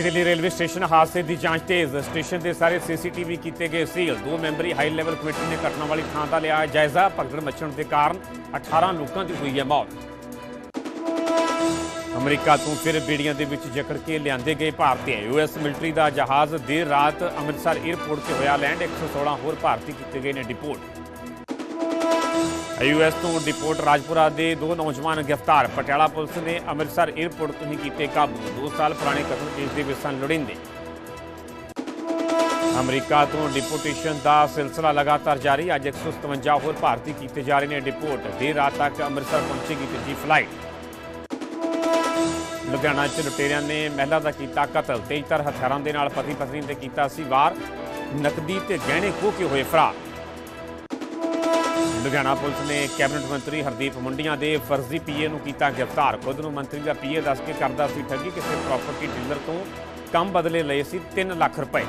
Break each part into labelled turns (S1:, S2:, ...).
S1: ਨਵੀਂ Delhi railway station ਹਾਦਸੇ ਦੀ ਜਾਂਚ ਤੇਜ਼। ਸਟੇਸ਼ਨ ਦੇ ਸਾਰੇ ਸੀਸੀਟੀਵੀ ਕੀਤੇ ਗਏ ਸੀਲ। ਦੋ ਮੈਂਬਰੀ ਹਾਈ ਲੈਵਲ ਕਮੇਟੀ ਨੇ ਘਟਨਾ ਵਾਲੀ ਥਾਂ ਦਾ ਲਿਆ ਜਾਇਜ਼ਾ। ਭਗਦੜ ਮੱਚਣ ਦੇ ਕਾਰਨ 18 ਲੋਕਾਂ ਦੀ ਹੋਈ ਹੈ ਮੌਤ। ਅਮਰੀਕਾ ਤੋਂ ਫਿਰ ਬੀੜੀਆਂ ਦੇ ਵਿੱਚ ਜਕੜ ਕੇ ਲਿਆਂਦੇ ਗਏ ਭਾਰਤੀ ਯੂਐਸ ਮਿਲਟਰੀ ਦਾ ਜਹਾਜ਼ ਦੇਰ ਰਾਤ ਅੰਮ੍ਰਿਤਸਰ 에ਅਰਪੋਰਟ ਤੇ ਹੋਇਆ ਲੈਂਡ। 116 ਹੋਰ ਭਾਰਤੀ ਕੀਤੇ ਗਏ ਨੇ ਡਿਪੋਰਟ। ਯੂਐਸ ਤੋਂ ਡਿਪੋਰਟ ਰਾਜਪੁਰਾ ਦੇ ਦੋ ਨੌਜਵਾਨ ਗ੍ਰਿਫਤਾਰ। ਪਟਿਆਲਾ ਪੁਲਿਸ ਨੇ ਅੰਮ੍ਰਿਤਸਰ 에ਅਰਪੋਰਟ ਤੋਂ ਹੀ ਕੀਤੇ ਕਾਬੂ। 2 ਸਾਲ ਪੁਰਾਣੇ ਕਤਲ ਕੇਸ ਦੇ ਵਿੱਚ ਸਨ ਲੋੜੀਂਦੇ। ਅਮਰੀਕਾ ਤੋਂ ਡਿਪੋਰਟੇਸ਼ਨ ਦਾ ਸਿਲਸਿਲਾ ਲਗਾਤਾਰ ਜਾਰੀ। ਅੱਜ 157 ਹੋਰ ਭਾਰਤੀ ਕੀਤੇ ਜਾ ਰਹੇ ਨੇ ਡਿਪੋਰਟ। ਦੇਰ ਰਾਤ ਤੱਕ ਅੰਮ੍ਰਿਤਸਰ ਪਹੁੰਚੇਗੀ ਤੀਜੀ ਫਲਾਈਟ। ਲੁਧਿਆਣਾ 'ਚ ਲੁਟੇਰਿਆਂ ਨੇ ਮਹਿਲਾ ਦਾ ਕੀਤਾ ਕਤਲ। ਤੇਜ਼ਤਰ ਹਥਿਆਰਾਂ ਦੇ ਨਾਲ ਪਤੀ ਪਤਨੀ ਤੇ ਕੀਤਾ ਸੀ ਵਾਰ। ਨਕਦੀ ਤੇ ਗਹਿਣੇ ਖੋਹ ਕੇ ਹੋਏ ਫਰਾਰ। ਲੁਧਿਆਣਾ ਪੁਲਿਸ ਨੇ ਕੈਬਨਿਟ ਮੰਤਰੀ ਹਰਦੀਪ ਮੁੰਡੀਆਂ ਦੇ ਫਰਜ਼ੀ ਪੀਏ ਨੂੰ ਕੀਤਾ ਗ੍ਰਿਫਤਾਰ। ਖੁਦ ਨੂੰ ਮੰਤਰੀ ਦਾ ਪੀਏ ਦੱਸ ਕੇ ਕਰਦਾ ਸੀ ਠੱਗੀ ਕਿਸੇ ਪ੍ਰਾਪਰਟੀ ਡੀਲਰ ਤੋਂ ਕੰਮ ਬਦਲੇ ਲਏ ਸੀ 3 ਲੱਖ ਰੁਪਏ।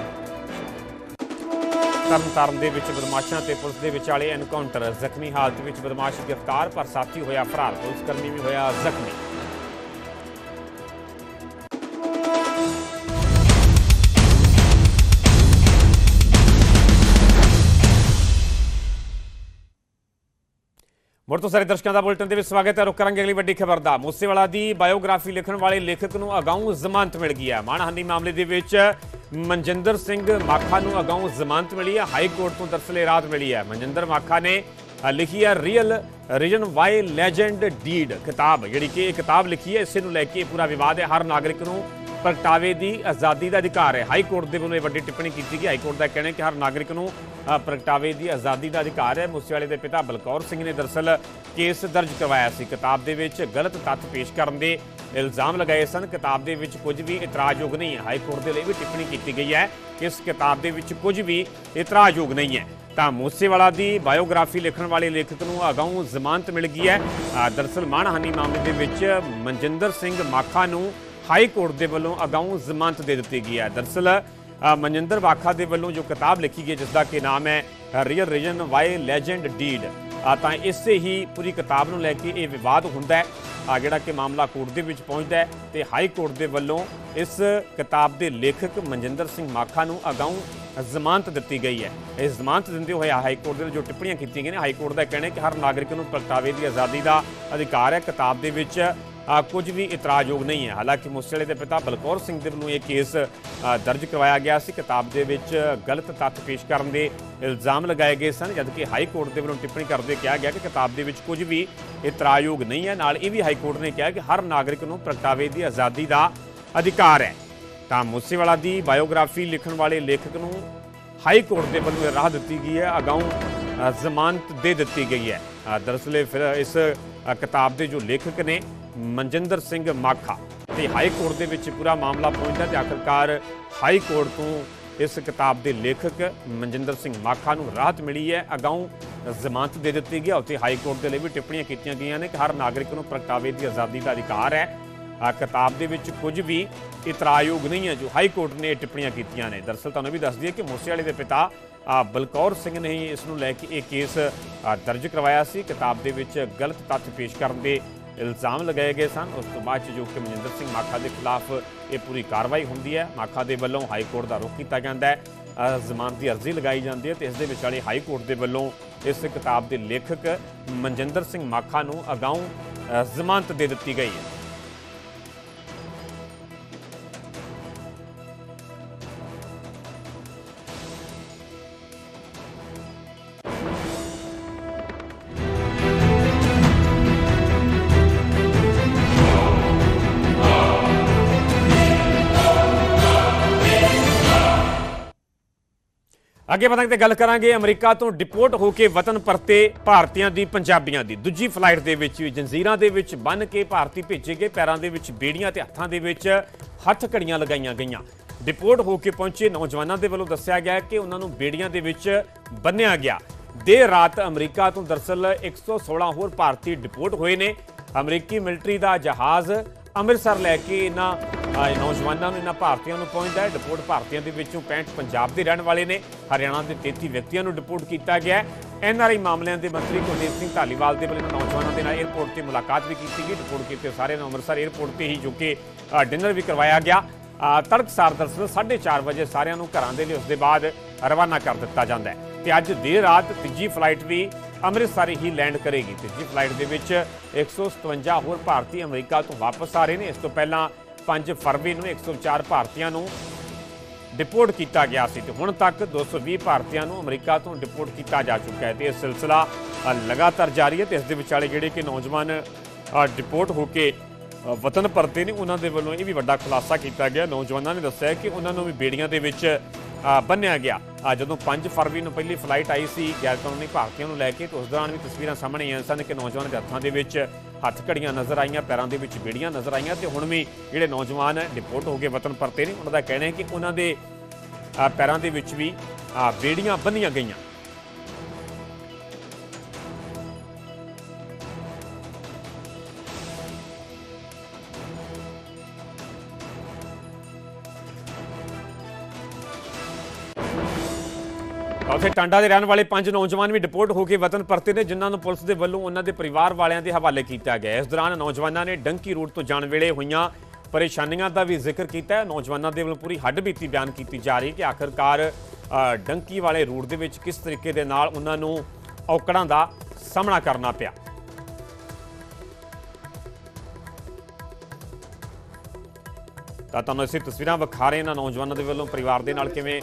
S1: ਤਰਨਤਾਰਨ ਦੇ ਵਿੱਚ ਬਦਮਾਸ਼ਾਂ ਤੇ ਪੁਲਿਸ ਦੇ ਵਿਚਾਲੇ ਐਨਕਾਊਂਟਰ ਜ਼ਖਮੀ ਹਾਲਤ ਵਿੱਚ ਬਦਮਾਸ਼ ਗ੍ਰਿਫਤਾਰ, ਪਰ ਸਾਥੀ ਹੋਇਆ ਫਰਾਰ। ਪੁਲਿਸ ਕਰਮੀ ਵੀ ਹੋਇਆ ਜ਼ਖਮੀ। ਮੁੜ ਤੋਂ ਸਾਰੇ ਦਰਸ਼ਕਾਂ ਦਾ ਬੁਲਟਨ ਦੇ ਵਿੱਚ ਸਵਾਗਤ ਹੈ। ਰੁਕ ਕਰਾਂਗੇ ਅਗਲੀ ਵੱਡੀ ਖਬਰ ਦਾ। ਮੂਸੇਵਾਲਾ ਦੀ ਬਾਇਓਗ੍ਰਾਫੀ ਲਿਖਣ ਵਾਲੇ ਲੇਖਕ ਨੂੰ ਅਗਾਊਂ ਜ਼ਮਾਨਤ ਮਿਲ ਗਈ ਹੈ। ਮਾਣਹਾਨੀ ਮਾਮਲੇ ਦੇ ਵਿੱਚ ਮਨਜਿੰਦਰ ਸਿੰਘ ਮਾਖਾ ਨੂੰ ਅਗਾਊਂ ਜ਼ਮਾਨਤ ਮਿਲੀ ਹੈ। ਹਾਈ ਕੋਰਟ ਤੋਂ ਦਰਸਲੇ ਰਾਤ ਮਿਲੀ ਹੈ। ਮਨਜਿੰਦਰ ਮਾਖਾ ਨੇ ਲਿਖੀ ਹੈ real reason why legend died ਕਿਤਾਬ। ਜਿਹੜੀ ਕਿ ਇਹ ਕਿਤਾਬ ਲਿਖੀ ਹੈ, ਇਸੇ ਨੂੰ ਲੈ ਕੇ ਪੂਰਾ ਵਿਵਾਦ ਹੈ। ਹਰ ਨਾਗਰਿਕ ਨੂੰ ਪ੍ਰਗਟਾਵੇ ਦੀ ਆਜ਼ਾਦੀ ਦਾ ਅਧਿਕਾਰ ਹੈ। ਹਾਈ ਕੋਰਟ ਦੇ ਵੱਲੋਂ ਇਹ ਵੱਡੀ ਟਿੱਪਣੀ ਕੀਤੀ ਗਈ। ਹਾਈ ਕੋਰਟ ਦਾ ਕਹਿਣਾ ਹੈ ਕਿ ਹਰ ਨਾਗਰਿਕ ਨੂੰ ਪ੍ਰਗਟਾਵੇ ਦੀ ਆਜ਼ਾਦੀ ਦਾ ਅਧਿਕਾਰ ਹੈ। ਮੂਸੇਵਾਲੇ ਦੇ ਪਿਤਾ ਬਲਕੌਰ ਸਿੰਘ ਨੇ ਦਰਸਲ ਕੇਸ ਦਰਜ ਕਰਵਾਇਆ ਸੀ। ਕਿਤਾਬ ਦੇ ਵਿੱਚ ਗਲਤ ਤੱਥ ਪੇਸ਼ ਕਰਨ ਦੇ ਇਲਜ਼ਾਮ ਲਗਾਏ ਸਨ। ਕਿਤਾਬ ਦੇ ਵਿੱਚ ਕੁਝ ਵੀ ਇਤਰਾਜ਼ਯੋਗ ਨਹੀਂ ਹੈ। ਹਾਈ ਕੋਰਟ ਦੇ ਲਈ ਵੀ ਟਿੱਪਣੀ ਕੀਤੀ ਗਈ ਹੈ ਇਸ ਕਿਤਾਬ ਦੇ ਵਿੱਚ ਕੁਝ ਵੀ ਇਤਰਾਜ਼ਯੋਗ ਨਹੀਂ ਹੈ। ਤਾਂ ਮੂਸੇਵਾਲਾ ਦੀ ਬਾਇਓਗ੍ਰਾਫੀ ਲਿਖਣ ਵਾਲੇ ਲੇਖਕ ਨੂੰ ਅਗਾਊਂ ਜ਼ਮਾਨਤ ਮਿਲ ਗਈ ਹੈ। ਅ, ਦਰਸਲ ਮਾਣਹਾਨੀ ਮਾਮਲੇ ਦੇ ਵਿੱਚ ਮਨਜਿੰਦਰ ਸਿੰਘ ਮਾਖਾ ਨੂੰ ਹਾਈ ਕੋਰਟ ਦੇ ਵੱਲੋਂ ਅਗਾਊਂ ਜ਼ਮਾਨਤ ਦੇ ਦਿੱਤੀ ਗਈ ਹੈ। ਦਰਸਲ ਅ, ਮਨਜਿੰਦਰ ਵਾਖਾ ਦੇ ਵੱਲੋਂ ਜੋ ਕਿਤਾਬ ਲਿਖੀ ਗਈ ਹੈ, ਜਿਸ ਦਾ ਕਿ ਨਾਮ ਹੈ real reason why legend died ਤਾਂ ਇਸੇ ਹੀ ਪੂਰੀ ਕਿਤਾਬ ਨੂੰ ਲੈ ਕੇ ਇਹ ਵਿਵਾਦ ਹੁੰਦਾ ਹੈ ਆ ਜਿਹੜਾ ਕਿ ਮਾਮਲਾ ਕੋਰਟ ਦੇ ਵਿੱਚ ਪਹੁੰਚਦਾ ਹੈ ਤੇ ਹਾਈ ਕੋਰਟ ਦੇ ਵੱਲੋਂ ਇਸ ਕਿਤਾਬ ਦੇ ਲੇਖਕ ਮਨਜਿੰਦਰ ਸਿੰਘ ਮਾਖਾ ਨੂੰ ਅਗਾਊਂ ਜ਼ਮਾਨਤ ਦਿੱਤੀ ਗਈ ਹੈ। ਇਹ ਜ਼ਮਾਨਤ ਦਿੰਦੇ ਹੋਏ ਹਾਈ ਕੋਰਟ ਦੇ ਜੋ ਟਿੱਪਣੀਆਂ ਕੀਤੀਆਂ ਗਈਆਂ ਨੇ ਹਾਈ ਕੋਰਟ ਦਾ ਕਹਿਣਾ ਹੈ ਕਿ ਹਰ ਨਾਗਰਿਕ ਨੂੰ ਪ੍ਰਗਟਾਵੇ ਦੀ ਆਜ਼ਾਦੀ ਦਾ ਅਧਿਕਾਰ ਹੈ। ਕਿਤਾਬ ਦੇ ਵਿੱਚ ਕੁਝ ਵੀ ਇਤਰਾਜ਼ਯੋਗ ਨਹੀਂ ਹੈ। ਹਾਲਾਂਕਿ ਮੂਸੇਵਾਲੇ ਦੇ ਪਿਤਾ ਬਲਕੌਰ ਸਿੰਘ ਦੇ ਵੱਲੋਂ ਇਹ ਕੇਸ ਦਰਜ ਕਰਵਾਇਆ ਗਿਆ ਸੀ। ਕਿਤਾਬ ਦੇ ਵਿੱਚ ਗਲਤ ਤੱਥ ਪੇਸ਼ ਕਰਨ ਦੇ ਇਲਜ਼ਾਮ ਲਗਾਏ ਗਏ ਸਨ ਜਦਕਿ ਹਾਈ ਕੋਰਟ ਦੇ ਵੱਲੋਂ ਟਿੱਪਣੀ ਕਰਦੇ ਕਿਹਾ ਗਿਆ ਕਿ ਕਿਤਾਬ ਦੇ ਵਿੱਚ ਕੁਝ ਵੀ ਇਤਰਾਜ਼ਯੋਗ ਨਹੀਂ ਹੈ। ਨਾਲ ਇਹ ਵੀ ਹਾਈ ਕੋਰਟ ਨੇ ਕਿਹਾ ਕਿ ਹਰ ਨਾਗਰਿਕ ਨੂੰ ਪ੍ਰਗਟਾਵੇ ਦੀ ਆਜ਼ਾਦੀ ਦਾ ਅਧਿਕਾਰ ਹੈ। ਤਾਂ ਮੂਸੇਵਾਲਾ ਦੀ ਬਾਇਓਗ੍ਰਾਫੀ ਲਿਖਣ ਵਾਲੇ ਲੇਖਕ ਨੂੰ ਹਾਈ ਕੋਰਟ ਦੇ ਵੱਲੋਂ ਰਾਹ ਦਿੱਤੀ ਗਈ ਹੈ। ਅਗਾਊਂ ਜ਼ਮਾਨਤ ਦੇ ਦਿੱਤੀ ਗਈ ਹੈ। ਦਰਅਸਲ ਫਿਰ ਇਸ ਕਿਤਾਬ ਦੇ ਜੋ ਲੇਖਕ ਨੇ ਮਨਜਿੰਦਰ ਸਿੰਘ ਮਾਖਾ ਤੇ ਹਾਈ ਕੋਰਟ ਦੇ ਵਿੱਚ ਪੂਰਾ ਮਾਮਲਾ ਪਹੁੰਚਦਾ ਤੇ ਆਖਰਕਾਰ ਹਾਈ ਕੋਰਟ ਤੋਂ ਇਸ ਕਿਤਾਬ ਦੇ ਲੇਖਕ ਮਨਜਿੰਦਰ ਸਿੰਘ ਮਾਖਾ ਨੂੰ ਰਾਹਤ ਮਿਲੀ ਹੈ। ਅਗਾਉਂ ਜ਼ਮਾਨਤ ਦੇ ਦਿੱਤੀ ਗਈ ਹੈ। ਉੱਥੇ ਹਾਈ ਕੋਰਟ ਦੇ ਲਈ ਵੀ ਟਿੱਪਣੀਆਂ ਕੀਤੀਆਂ ਗਈਆਂ ਨੇ ਕਿ ਹਰ ਨਾਗਰਿਕ ਨੂੰ ਪ੍ਰਗਟਾਵੇ ਦੀ ਆਜ਼ਾਦੀ ਦਾ ਅਧਿਕਾਰ ਹੈ। ਆ ਕਿਤਾਬ ਦੇ ਵਿੱਚ ਕੁਝ ਵੀ ਇਤਰਾਯੋਗ ਨਹੀਂ ਹੈ ਜੋ ਹਾਈ ਕੋਰਟ ਨੇ ਇਹ ਟਿੱਪਣੀਆਂ ਕੀਤੀਆਂ ਨੇ। ਦਰਅਸਲ ਤੁਹਾਨੂੰ ਵੀ ਦੱਸ ਦਈਏ ਕਿ ਮੂਸੇਵਾਲੇ ਦੇ ਪਿਤਾ ਬਲਕੌਰ ਸਿੰਘ ਨੇ ਹੀ ਇਸ ਨੂੰ ਲੈ ਕੇ ਇਹ ਕੇਸ ਦਰਜ ਕਰਵਾਇਆ ਸੀ। ਕਿਤਾਬ ਦੇ ਵਿੱਚ ਗਲਤ ਤੱਥ ਪੇਸ਼ ਕਰਨ ਦੇ ਇਲਜ਼ਾਮ ਲਗਾਏ ਗਏ ਸਨ। ਉਸ ਤੋਂ ਬਾਅਦ 'ਚ ਜੋ ਕਿ ਮਨਿੰਦਰ ਸਿੰਘ ਮਾਖਾ ਦੇ ਖਿਲਾਫ ਇਹ ਪੂਰੀ ਕਾਰਵਾਈ ਹੁੰਦੀ ਹੈ। ਮਾਖਾ ਦੇ ਵੱਲੋਂ ਹਾਈ ਕੋਰਟ ਦਾ ਰੁਖ ਕੀਤਾ ਜਾਂਦਾ ਹੈ। ਜ਼ਮਾਨਤ ਦੀ ਅਰਜ਼ੀ ਲਗਾਈ ਜਾਂਦੀ ਹੈ ਤੇ ਇਸ ਦੇ ਵਿਚਾਲੇ ਹਾਈ ਕੋਰਟ ਦੇ ਵੱਲੋਂ ਇਸ ਕਿਤਾਬ ਦੇ ਲੇਖਕ ਮਨਜਿੰਦਰ ਸਿੰਘ ਮਾਖਾ ਨੂੰ ਅਗਾਊਂ ਜ਼ਮਾਨਤ ਦੇ ਦਿੱਤੀ ਗਈ ਹੈ। ਅੱਗੇ ਵਧਾਂਗੇ ਤੇ ਗੱਲ ਕਰਾਂਗੇ ਅਮਰੀਕਾ ਤੋਂ ਡਿਪੋਰਟ ਹੋ ਕੇ ਵਤਨ ਪਰਤੇ ਭਾਰਤੀਆਂ ਦੀ, ਪੰਜਾਬੀਆਂ ਦੀ। ਦੂਜੀ ਫਲਾਈਟ ਦੇ ਵਿੱਚ ਵੀ ਜੰਜ਼ੀਰਾਂ ਦੇ ਵਿੱਚ ਬੰਨ ਕੇ ਭਾਰਤੀ ਭੇਜੇ ਗਏ ਪੈਰਾਂ ਦੇ ਵਿੱਚ ਬੇੜੀਆਂ ਤੇ ਹੱਥਾਂ ਦੇ ਵਿੱਚ ਹੱਥ ਘੜੀਆਂ ਲਗਾਈਆਂ ਗਈਆਂ। ਡਿਪੋਰਟ ਹੋ ਕੇ ਪਹੁੰਚੇ ਨੌਜਵਾਨਾਂ ਦੇ ਵੱਲੋਂ ਦੱਸਿਆ ਗਿਆ ਕਿ ਉਹਨਾਂ ਨੂੰ ਬੇੜੀਆਂ ਦੇ ਵਿੱਚ ਬੰਨਿਆ ਗਿਆ। ਦੇਰ ਰਾਤ ਅਮਰੀਕਾ ਤੋਂ ਦਰਸਲ 116 ਹੋਰ ਭਾਰਤੀ ਡਿਪੋਰਟ ਹੋਏ ਨੇ। ਅਮਰੀਕੀ ਮਿਲਟਰੀ ਦਾ ਜਹਾਜ਼ ਅੰਮ੍ਰਿਤਸਰ ਲੈ ਕੇ ਇਹਨਾਂ ਅ, ਨੌਜਵਾਨਾਂ ਨੂੰ ਇਹਨਾਂ ਭਾਰਤੀਆਂ ਨੂੰ ਪਹੁੰਚਦਾ ਹੈ ਡਿਪੋਰਟ ਭਾਰਤੀਆਂ ਦੇ ਵਿੱਚੋਂ 65 ਪੰਜਾਬ ਦੇ ਰਹਿਣ ਵਾਲੇ ਨੇ। ਹਰਿਆਣਾ ਦੇ 33 ਵਿਅਕਤੀਆਂ ਨੂੰ ਡਿਪੋਰਟ ਕੀਤਾ ਗਿਆ ਹੈ। ਐਨਆਰਆਈ ਮਾਮਲਿਆਂ ਦੇ ਮੰਤਰੀ ਕੁਲਦੀਪ ਸਿੰਘ ਢਾਲੀਵਾਲ ਦੇ ਵੱਲੋਂ ਨੌਜਵਾਨਾਂ ਦੇ ਨਾਲ 에ਅਰਪੋਰਟ ਤੇ ਮੁਲਾਕਾਤ ਵੀ ਕੀਤੀ ਗਈ। ਡਿਪੋਰਟ ਕੀਤੇ ਸਾਰੇ ਨੂੰ ਅੰਮ੍ਰਿਤਸਰ 에ਅਰਪੋਰਟ ਤੇ ਹੀ ਜੋ ਕਿ ਡਿਨਰ ਵੀ ਕਰਵਾਇਆ ਗਿਆ। ਅ, ਤੜਕਸਾਰ ਦਰਸਲ 4:30 ਵਜੇ ਸਾਰਿਆਂ ਨੂੰ ਘਰਾਂ ਦੇ ਲਈ ਉਸ ਦੇ ਬਾਅਦ ਰਵਾਨਾ ਕਰ ਦਿੱਤਾ ਜਾਂਦਾ ਹੈ। ਤੇ ਅੱਜ ਦੇਰ ਰਾਤ ਤੀਜੀ ਫਲਾਈਟ ਵੀ ਅੰਮ੍ਰਿਤਸਰ ਹੀ ਲੈਂਡ ਕਰੇਗੀ। ਤੀਜੀ ਫਲਾਈਟ ਦੇ ਵਿੱਚ 157 ਹੋਰ ਭਾਰਤੀ ਅਮਰੀਕਾ ਤੋਂ ਵਾਪਸ ਆ ਰਹੇ ਨੇ। ਇਸ ਤੋਂ ਪਹਿਲਾਂ 5 ਫਰਵਰੀ ਨੂੰ 104 ਭਾਰਤੀਆਂ ਨੂੰ ਡਿਪੋਰਟ ਕੀਤਾ ਗਿਆ ਸੀ ਤੇ ਹੁਣ ਤੱਕ 220 ਭਾਰਤੀਆਂ ਨੂੰ ਅਮਰੀਕਾ ਤੋਂ ਡਿਪੋਰਟ ਕੀਤਾ ਜਾ ਚੁੱਕਾ ਹੈ ਤੇ ਇਹ ਸਿਲਸਿਲਾ ਲਗਾਤਾਰ ਜਾਰੀ ਹੈ ਤੇ ਇਸ ਦੇ ਵਿਚਾਲੇ ਜਿਹੜੇ ਕਿ ਨੌਜਵਾਨ ਡਿਪੋਰਟ ਹੋ ਕੇ ਵਤਨ ਪਰਤੇ ਨੇ, ਉਹਨਾਂ ਦੇ ਵੱਲੋਂ ਇਹ ਵੀ ਵੱਡਾ ਖੁਲਾਸਾ ਕੀਤਾ ਗਿਆ। ਨੌਜਵਾਨਾਂ ਨੇ ਦੱਸਿਆ ਕਿ ਉਹਨਾਂ ਨੂੰ ਵੀ ਬੇੜੀਆਂ ਦੇ ਵਿੱਚ ਬੰਨਿਆ ਗਿਆ। ਜਦੋਂ 5 ਫਰਵਰੀ ਨੂੰ ਪਹਿਲੀ ਫਲਾਈਟ ਆਈ ਸੀ ਗੈਰ ਕਾਨੂੰਨੀ ਭਾਰਤੀਆਂ ਨੂੰ ਲੈ ਕੇ ਤੇ ਉਸ ਦੌਰਾਨ ਵੀ ਤਸਵੀਰਾਂ ਸਾਹਮਣੇ ਆਈਆਂ ਸਨ ਕਿ ਨੌਜਵਾਨ ਦੇ ਹੱਥਾਂ ਦੇ ਵਿੱਚ ਹੱਥ ਘੜੀਆਂ ਨਜ਼ਰ ਆਈਆਂ ਪੈਰਾਂ ਦੇ ਵਿੱਚ ਬੇੜੀਆਂ ਨਜ਼ਰ ਆਈਆਂ ਤੇ ਹੁਣ ਵੀ ਜਿਹੜੇ ਨੌਜਵਾਨ ਡਿਪੋਰਟ ਹੋ ਗਏ ਵਤਨ ਪਰਤੇ ਨੇ ਉਹਨਾਂ ਦਾ ਕਹਿਣਾ ਹੈ ਕਿ ਉਹਨਾਂ ਦੇ ਪੈਰਾਂ ਦੇ ਵਿੱਚ ਵੀ ਅ, ਬੇੜੀਆਂ ਬੰਨੀਆਂ ਗਈਆਂ। ਉੱਥੇ ਟਾਂਡਾ ਦੇ ਰਹਿਣ ਵਾਲੇ ਪੰਜ ਨੌਜਵਾਨ ਵੀ ਡਿਪੋਰਟ ਹੋ ਕੇ ਵਤਨ ਪਰਤੇ ਨੇ, ਜਿਨ੍ਹਾਂ ਨੂੰ ਪੁਲਿਸ ਦੇ ਵੱਲੋਂ ਉਹਨਾਂ ਦੇ ਪਰਿਵਾਰ ਵਾਲਿਆਂ ਦੇ ਹਵਾਲੇ ਕੀਤਾ ਗਿਆ ਇਸ ਦੌਰਾਨ ਨੌਜਵਾਨਾਂ ਨੇ ਡੰਕੀ ਰੂਟ ਤੋਂ ਜਾਣ ਵੇਲੇ ਹੋਈਆਂ ਪਰੇਸ਼ਾਨੀਆਂ ਦਾ ਵੀ ਜ਼ਿਕਰ ਕੀਤਾ ਹੈ। ਨੌਜਵਾਨਾਂ ਦੇ ਵੱਲੋਂ ਪੂਰੀ ਹੱਡਬੀਤੀ ਬਿਆਨ ਕੀਤੀ ਜਾ ਰਹੀ ਕਿ ਆਖਰਕਾਰ ਡੰਕੀ ਵਾਲੇ ਰੂਟ ਦੇ ਵਿੱਚ ਕਿਸ ਤਰੀਕੇ ਦੇ ਨਾਲ ਉਹਨਾਂ ਨੂੰ ਔਕੜਾਂ ਦਾ ਸਾਹਮਣਾ ਕਰਨਾ ਪਿਆ। ਤਾਂ ਤੁਹਾਨੂੰ ਅਸੀਂ ਤਸਵੀਰਾਂ ਵਿਖਾ ਰਹੇ ਇਹਨਾਂ ਨੌਜਵਾਨਾਂ ਦੇ ਵੱਲੋਂ ਪਰਿਵਾਰ ਦੇ ਨਾਲ ਕਿਵੇਂ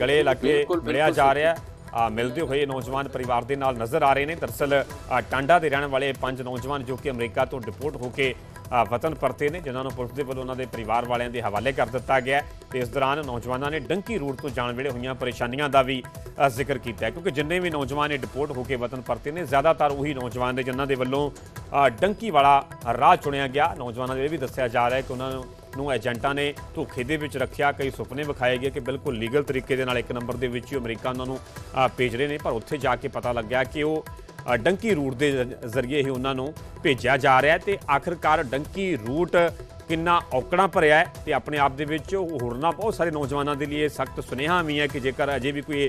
S1: ਗਲੇ ਲੱਗ ਕੇ ਮਿਲਿਆ ਜਾ ਰਿਹਾ। ਹੈ ਮਿਲਦੇ ਹੋਏ ਨੌਜਵਾਨ ਪਰਿਵਾਰ ਦੇ ਨਾਲ ਨਜ਼ਰ ਆ ਰਹੇ ਨੇ। ਦਰਸਲ ਟਾਂਡਾ ਦੇ ਰਹਿਣ ਵਾਲੇ ਪੰਜ ਨੌਜਵਾਨ ਜੋ ਕਿ ਅਮਰੀਕਾ ਤੋਂ ਡਿਪੋਰਟ ਹੋ ਕੇ ਵਤਨ ਪਰਤੇ ਨੇ ਜਿਨ੍ਹਾਂ ਨੂੰ ਪੁਲਿਸ ਦੇ ਵੱਲੋਂ ਉਹਨਾਂ ਦੇ ਪਰਿਵਾਰ ਵਾਲਿਆਂ ਦੇ ਹਵਾਲੇ ਕਰ ਦਿੱਤਾ ਗਿਆ ਤੇ ਇਸ ਦੌਰਾਨ ਨੌਜਵਾਨਾਂ ਨੇ ਡੰਕੀ ਰੂਟ ਤੋਂ ਜਾਣ ਵੇਲੇ ਹੋਈਆਂ ਪਰੇਸ਼ਾਨੀਆਂ ਦਾ ਵੀ ਜ਼ਿਕਰ ਕੀਤਾ ਕਿਉਂਕਿ ਜਿੰਨੇ ਵੀ ਨੌਜਵਾਨ ਇਹ ਡਿਪੋਰਟ ਹੋ ਕੇ ਵਤਨ ਪਰਤੇ ਨੇ ਜ਼ਿਆਦਾਤਰ ਉਹੀ ਨੌਜਵਾਨ ਨੇ ਜਿਨ੍ਹਾਂ ਦੇ ਵੱਲੋਂ ਡੰਕੀ ਵਾਲਾ ਰਾਹ ਚੁਣਿਆ ਗਿਆ। ਨੌਜਵਾਨਾਂ ਦੇ ਇਹ ਵੀ ਦੱਸਿਆ ਜਾ ਰਿਹਾ ਹੈ ਕਿ ਉਹਨਾਂ ਨੂੰ ਨੂੰ ਏਜੰਟਾਂ ਨੇ ਧੋਖੇ ਦੇ ਵਿੱਚ ਰੱਖਿਆ। ਕਈ ਸੁਪਨੇ ਵਿਖਾਏ ਗਏ ਕਿ ਬਿਲਕੁਲ ਲੀਗਲ ਤਰੀਕੇ ਦੇ ਨਾਲ ਇੱਕ ਨੰਬਰ ਦੇ ਵਿੱਚ ਹੀ ਅਮਰੀਕਾ ਉਹਨਾਂ ਨੂੰ ਭੇਜ ਰਹੇ ਨੇ, ਪਰ ਉੱਥੇ ਜਾ ਕੇ ਪਤਾ ਲੱਗਿਆ ਕਿ ਉਹ ਡੰਕੀ ਰੂਟ ਦੇ ਜ਼ਰੀਏ ਹੀ ਉਹਨਾਂ ਨੂੰ ਭੇਜਿਆ ਜਾ ਰਿਹਾ ਹੈ ਤੇ ਆਖਰਕਾਰ ਡੰਕੀ ਰੂਟ ਕਿੰਨਾ ਔਕੜਾਂ ਭਰਿਆ ਹੈ ਤੇ ਆਪਣੇ ਆਪ ਦੇ ਵਿੱਚ ਉਹ ਹੋਰਨਾਂ ਬਹੁਤ ਸਾਰੇ ਨੌਜਵਾਨਾਂ ਦੇ ਲਈ ਸਖਤ ਸੁਨੇਹਾ ਵੀ ਹੈ ਕਿ ਜੇਕਰ ਅਜੇ ਵੀ ਕੋਈ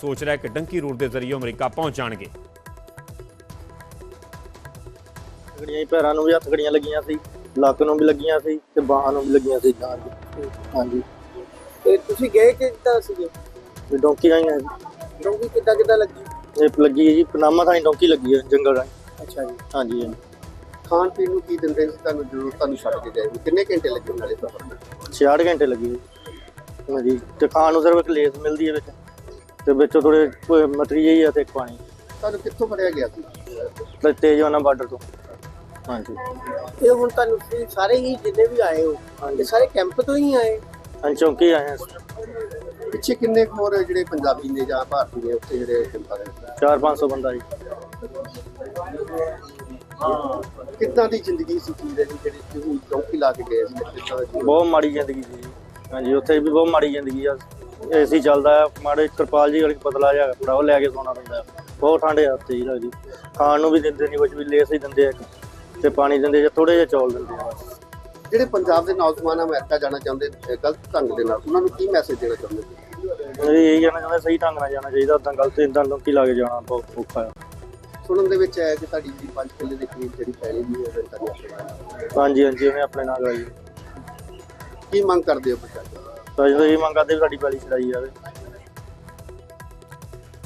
S1: ਸੋਚ ਰਿਹਾ ਕਿ ਡੰਕੀ ਰੂਟ ਦੇ ਜ਼ਰੀਏ ਅਮਰੀਕਾ ਪਹੁੰਚ ਜਾਣਗੇ।
S2: ਗੜੀਆਂ ਪੈਰਾਂ ਨੂੰ ਵੀ ਹੱਥ ਲੱਗੀਆਂ ਸੀ। ਲੱਕ ਨੂੰ ਵੀ ਲੱਗੀਆਂ ਸੀ ਤੇ ਬਾਹਾਂ ਨੂੰ ਵੀ ਲੱਗੀਆਂ ਸੀ ਹਾਂਜੀ ਹਾਂਜੀ।
S3: ਤੇ ਤੁਸੀਂ ਗਏ ਕਿੱਦਾਂ ਸੀਗੇ?
S2: ਤੇ ਡੌਂਕੀ ਆਈਆਂ ਸੀ।
S3: ਡੋਂਗੀ ਕਿੱਦਾਂ ਕਿੱਦਾਂ ਲੱਗੀ?
S2: ਇਹ ਲੱਗੀ ਹੈ ਜੀ ਪਨਾਮਾ ਥਾਈ ਡੌਂਕੀ ਲੱਗੀ ਹੈ ਜੰਗਲ ਰਾਹੀਂ।
S3: ਅੱਛਾ ਜੀ।
S2: ਹਾਂਜੀ ਹਾਂਜੀ।
S3: ਖਾਣ ਪੀਣ ਨੂੰ ਕੀ ਦਿੰਦੇ ਸੀ? ਤੁਹਾਨੂੰ ਜ਼ਰੂਰ ਤੁਹਾਨੂੰ ਛੱਡ ਕੇ ਸੀ? ਕਿੰਨੇ ਘੰਟੇ ਲੱਗੇ ਨਾਲੇ ਸਫ਼ਰ ਦੇ
S2: 66 ਘੰਟੇ ਲੱਗੇ। ਜੀ। ਹਾਂਜੀ ਤੇ ਖਾਣ ਨੂੰ ਸਿਰਫ ਇੱਕ ਲੇਸ ਮਿਲਦੀ ਹੈ ਵਿੱਚ। ਤੇ ਵਿੱਚੋਂ ਥੋੜੇ ਮਟਰੀ ਜਿਹੀ ਆ ਤੇ ਪਾਣੀ।
S3: ਤੁਹਾਨੂੰ ਕਿੱਥੋਂ ਫੜਿਆ ਗਿਆ ਸੀ?
S2: ਤੇ ਤੇਜਵਾਨਾ ਬਾਰਡਰ ਤੋਂ। ਹਾਂਜੀ।
S3: ਇਹ ਹੁਣ ਤੁਹਾਨੂੰ ਤੁਸੀਂ ਸਾਰੇ ਹੀ ਜਿੰਨੇ ਵੀ ਆਏ ਹੋ ਇਹ ਸਾਰੇ ਕੈਂਪ ਤੋਂ ਹੀ ਆਏ?
S2: ਹਾਂ ਚੌਂਕੀ ਆਏ ਹਾਂ
S3: ਪਿੱਛੇ ਕਿੰਨੇ ਕੁ ਹੋਰ ਜਿਹੜੇ ਪੰਜਾਬੀ ਨੇ ਜਾਂ ਭਾਰਤੀ ਨੇ ਉੱਥੇ ਜਿਹੜੇ ਕੈਂਪਾਂ ਦੇ
S2: 4-500 ਬੰਦਾ ਜੀ।
S3: ਕਿੱਦਾਂ ਦੀ ਜ਼ਿੰਦਗੀ ਸੀ ਜੀ ਜਿਹੜੀ ਜਿਹੜੀ ਤੁਸੀਂ ਡੋਂਕੀ ਲਾ ਕੇ ਗਏ ਸੀ? ਕਿੱਦਾਂ ਦਾ? ਜੀਵਨ?
S2: ਬਹੁਤ ਮਾੜੀ ਜ਼ਿੰਦਗੀ ਸੀ ਜੀ। ਹਾਂਜੀ ਉੱਥੇ ਵੀ ਬਹੁਤ ਮਾੜੀ ਜ਼ਿੰਦਗੀ ਆ। ਏਸੀ ਚੱਲਦਾ ਆ ਮਾੜੇ ਤਰਪਾਲ ਜੀ ਵਾਲੀ ਪਤਲਾ ਜਿਹਾ ਕੱਪੜਾ ਉਹ ਲੈ ਕੇ ਸੌਣਾ ਪੈਂਦਾ। ਬਹੁਤ ਠੰਡ ਆ ਉੱਥੇ ਜੀ ਲੱਗਦੀ। ਖਾਣ ਨੂੰ ਵੀ ਦਿੰਦੇ ਨਹੀਂ ਕੁਝ ਵੀ ਲੇਸ ਹੀ ਦਿੰਦੇ ਆ ਇੱਕ। ਤੇ ਪਾਣੀ ਦਿੰਦੇ ਜਾਂ ਥੋੜੇ ਜਿਹਾ ਚੌਲ ਦਿੰਦੇ ਆ ਬਸ।
S3: ਜਿਹੜੇ ਪੰਜਾਬ ਦੇ ਨੌਜਵਾਨ ਅਮਰੀਕਾ ਜਾਣਾ ਚਾਹੁੰਦੇ ਅਹ ਗਲਤ ਢੰਗ ਦੇ ਨਾਲ ਉਹਨਾਂ ਨੂੰ ਕੀ ਮੈਸੇਜ ਦੇਣਾ ਚਾਹੁੰਦੇ? ਹੋ?
S2: ਇਹ ਇਹੀ ਕਹਿਣਾ ਚਾਹੁੰਦਾ ਸਹੀ ਢੰਗ ਨਾਲ ਜਾਣਾ ਚਾਹੀਦਾ ਉਦਾਂ ਗਲਤ ਇਦਾਂ ਲੋਕੀ ਲਾ ਕੇ ਜਾਣਾ ਬਹੁਤ ਔਖਾ ਆ।
S3: ਸੁਣਨ ਦੇ ਵਿੱਚ ਆਇਆ ਕਿ ਤੁਹਾਡੀ ਜਿਹੜੀ ਪੰਜ ਕਿੱਲੇ ਦੇ ਕਰੀਬ ਜਿਹੜੀ ਪੈਲੀ ਵੀ ਹੈ ਰੈਂਟਾ ਦੀ ਆਪਣੇ ਨਾਲ।
S2: ਹਾਂਜੀ ਹਾਂਜੀ ਉਹਨੇ ਆਪਣੇ ਨਾਲ ਗਾਈ
S3: ਕੀ ਮੰਗ ਕਰਦੇ ਹੋ ਪ੍ਰਸ਼ਾਸਨ
S2: ਤਾਂ? ਜਦੋਂ ਇਹ ਮੰਗਾਦੇ ਵੀ ਸਾਡੀ ਪੈਲੀ ਜਾਵੇ।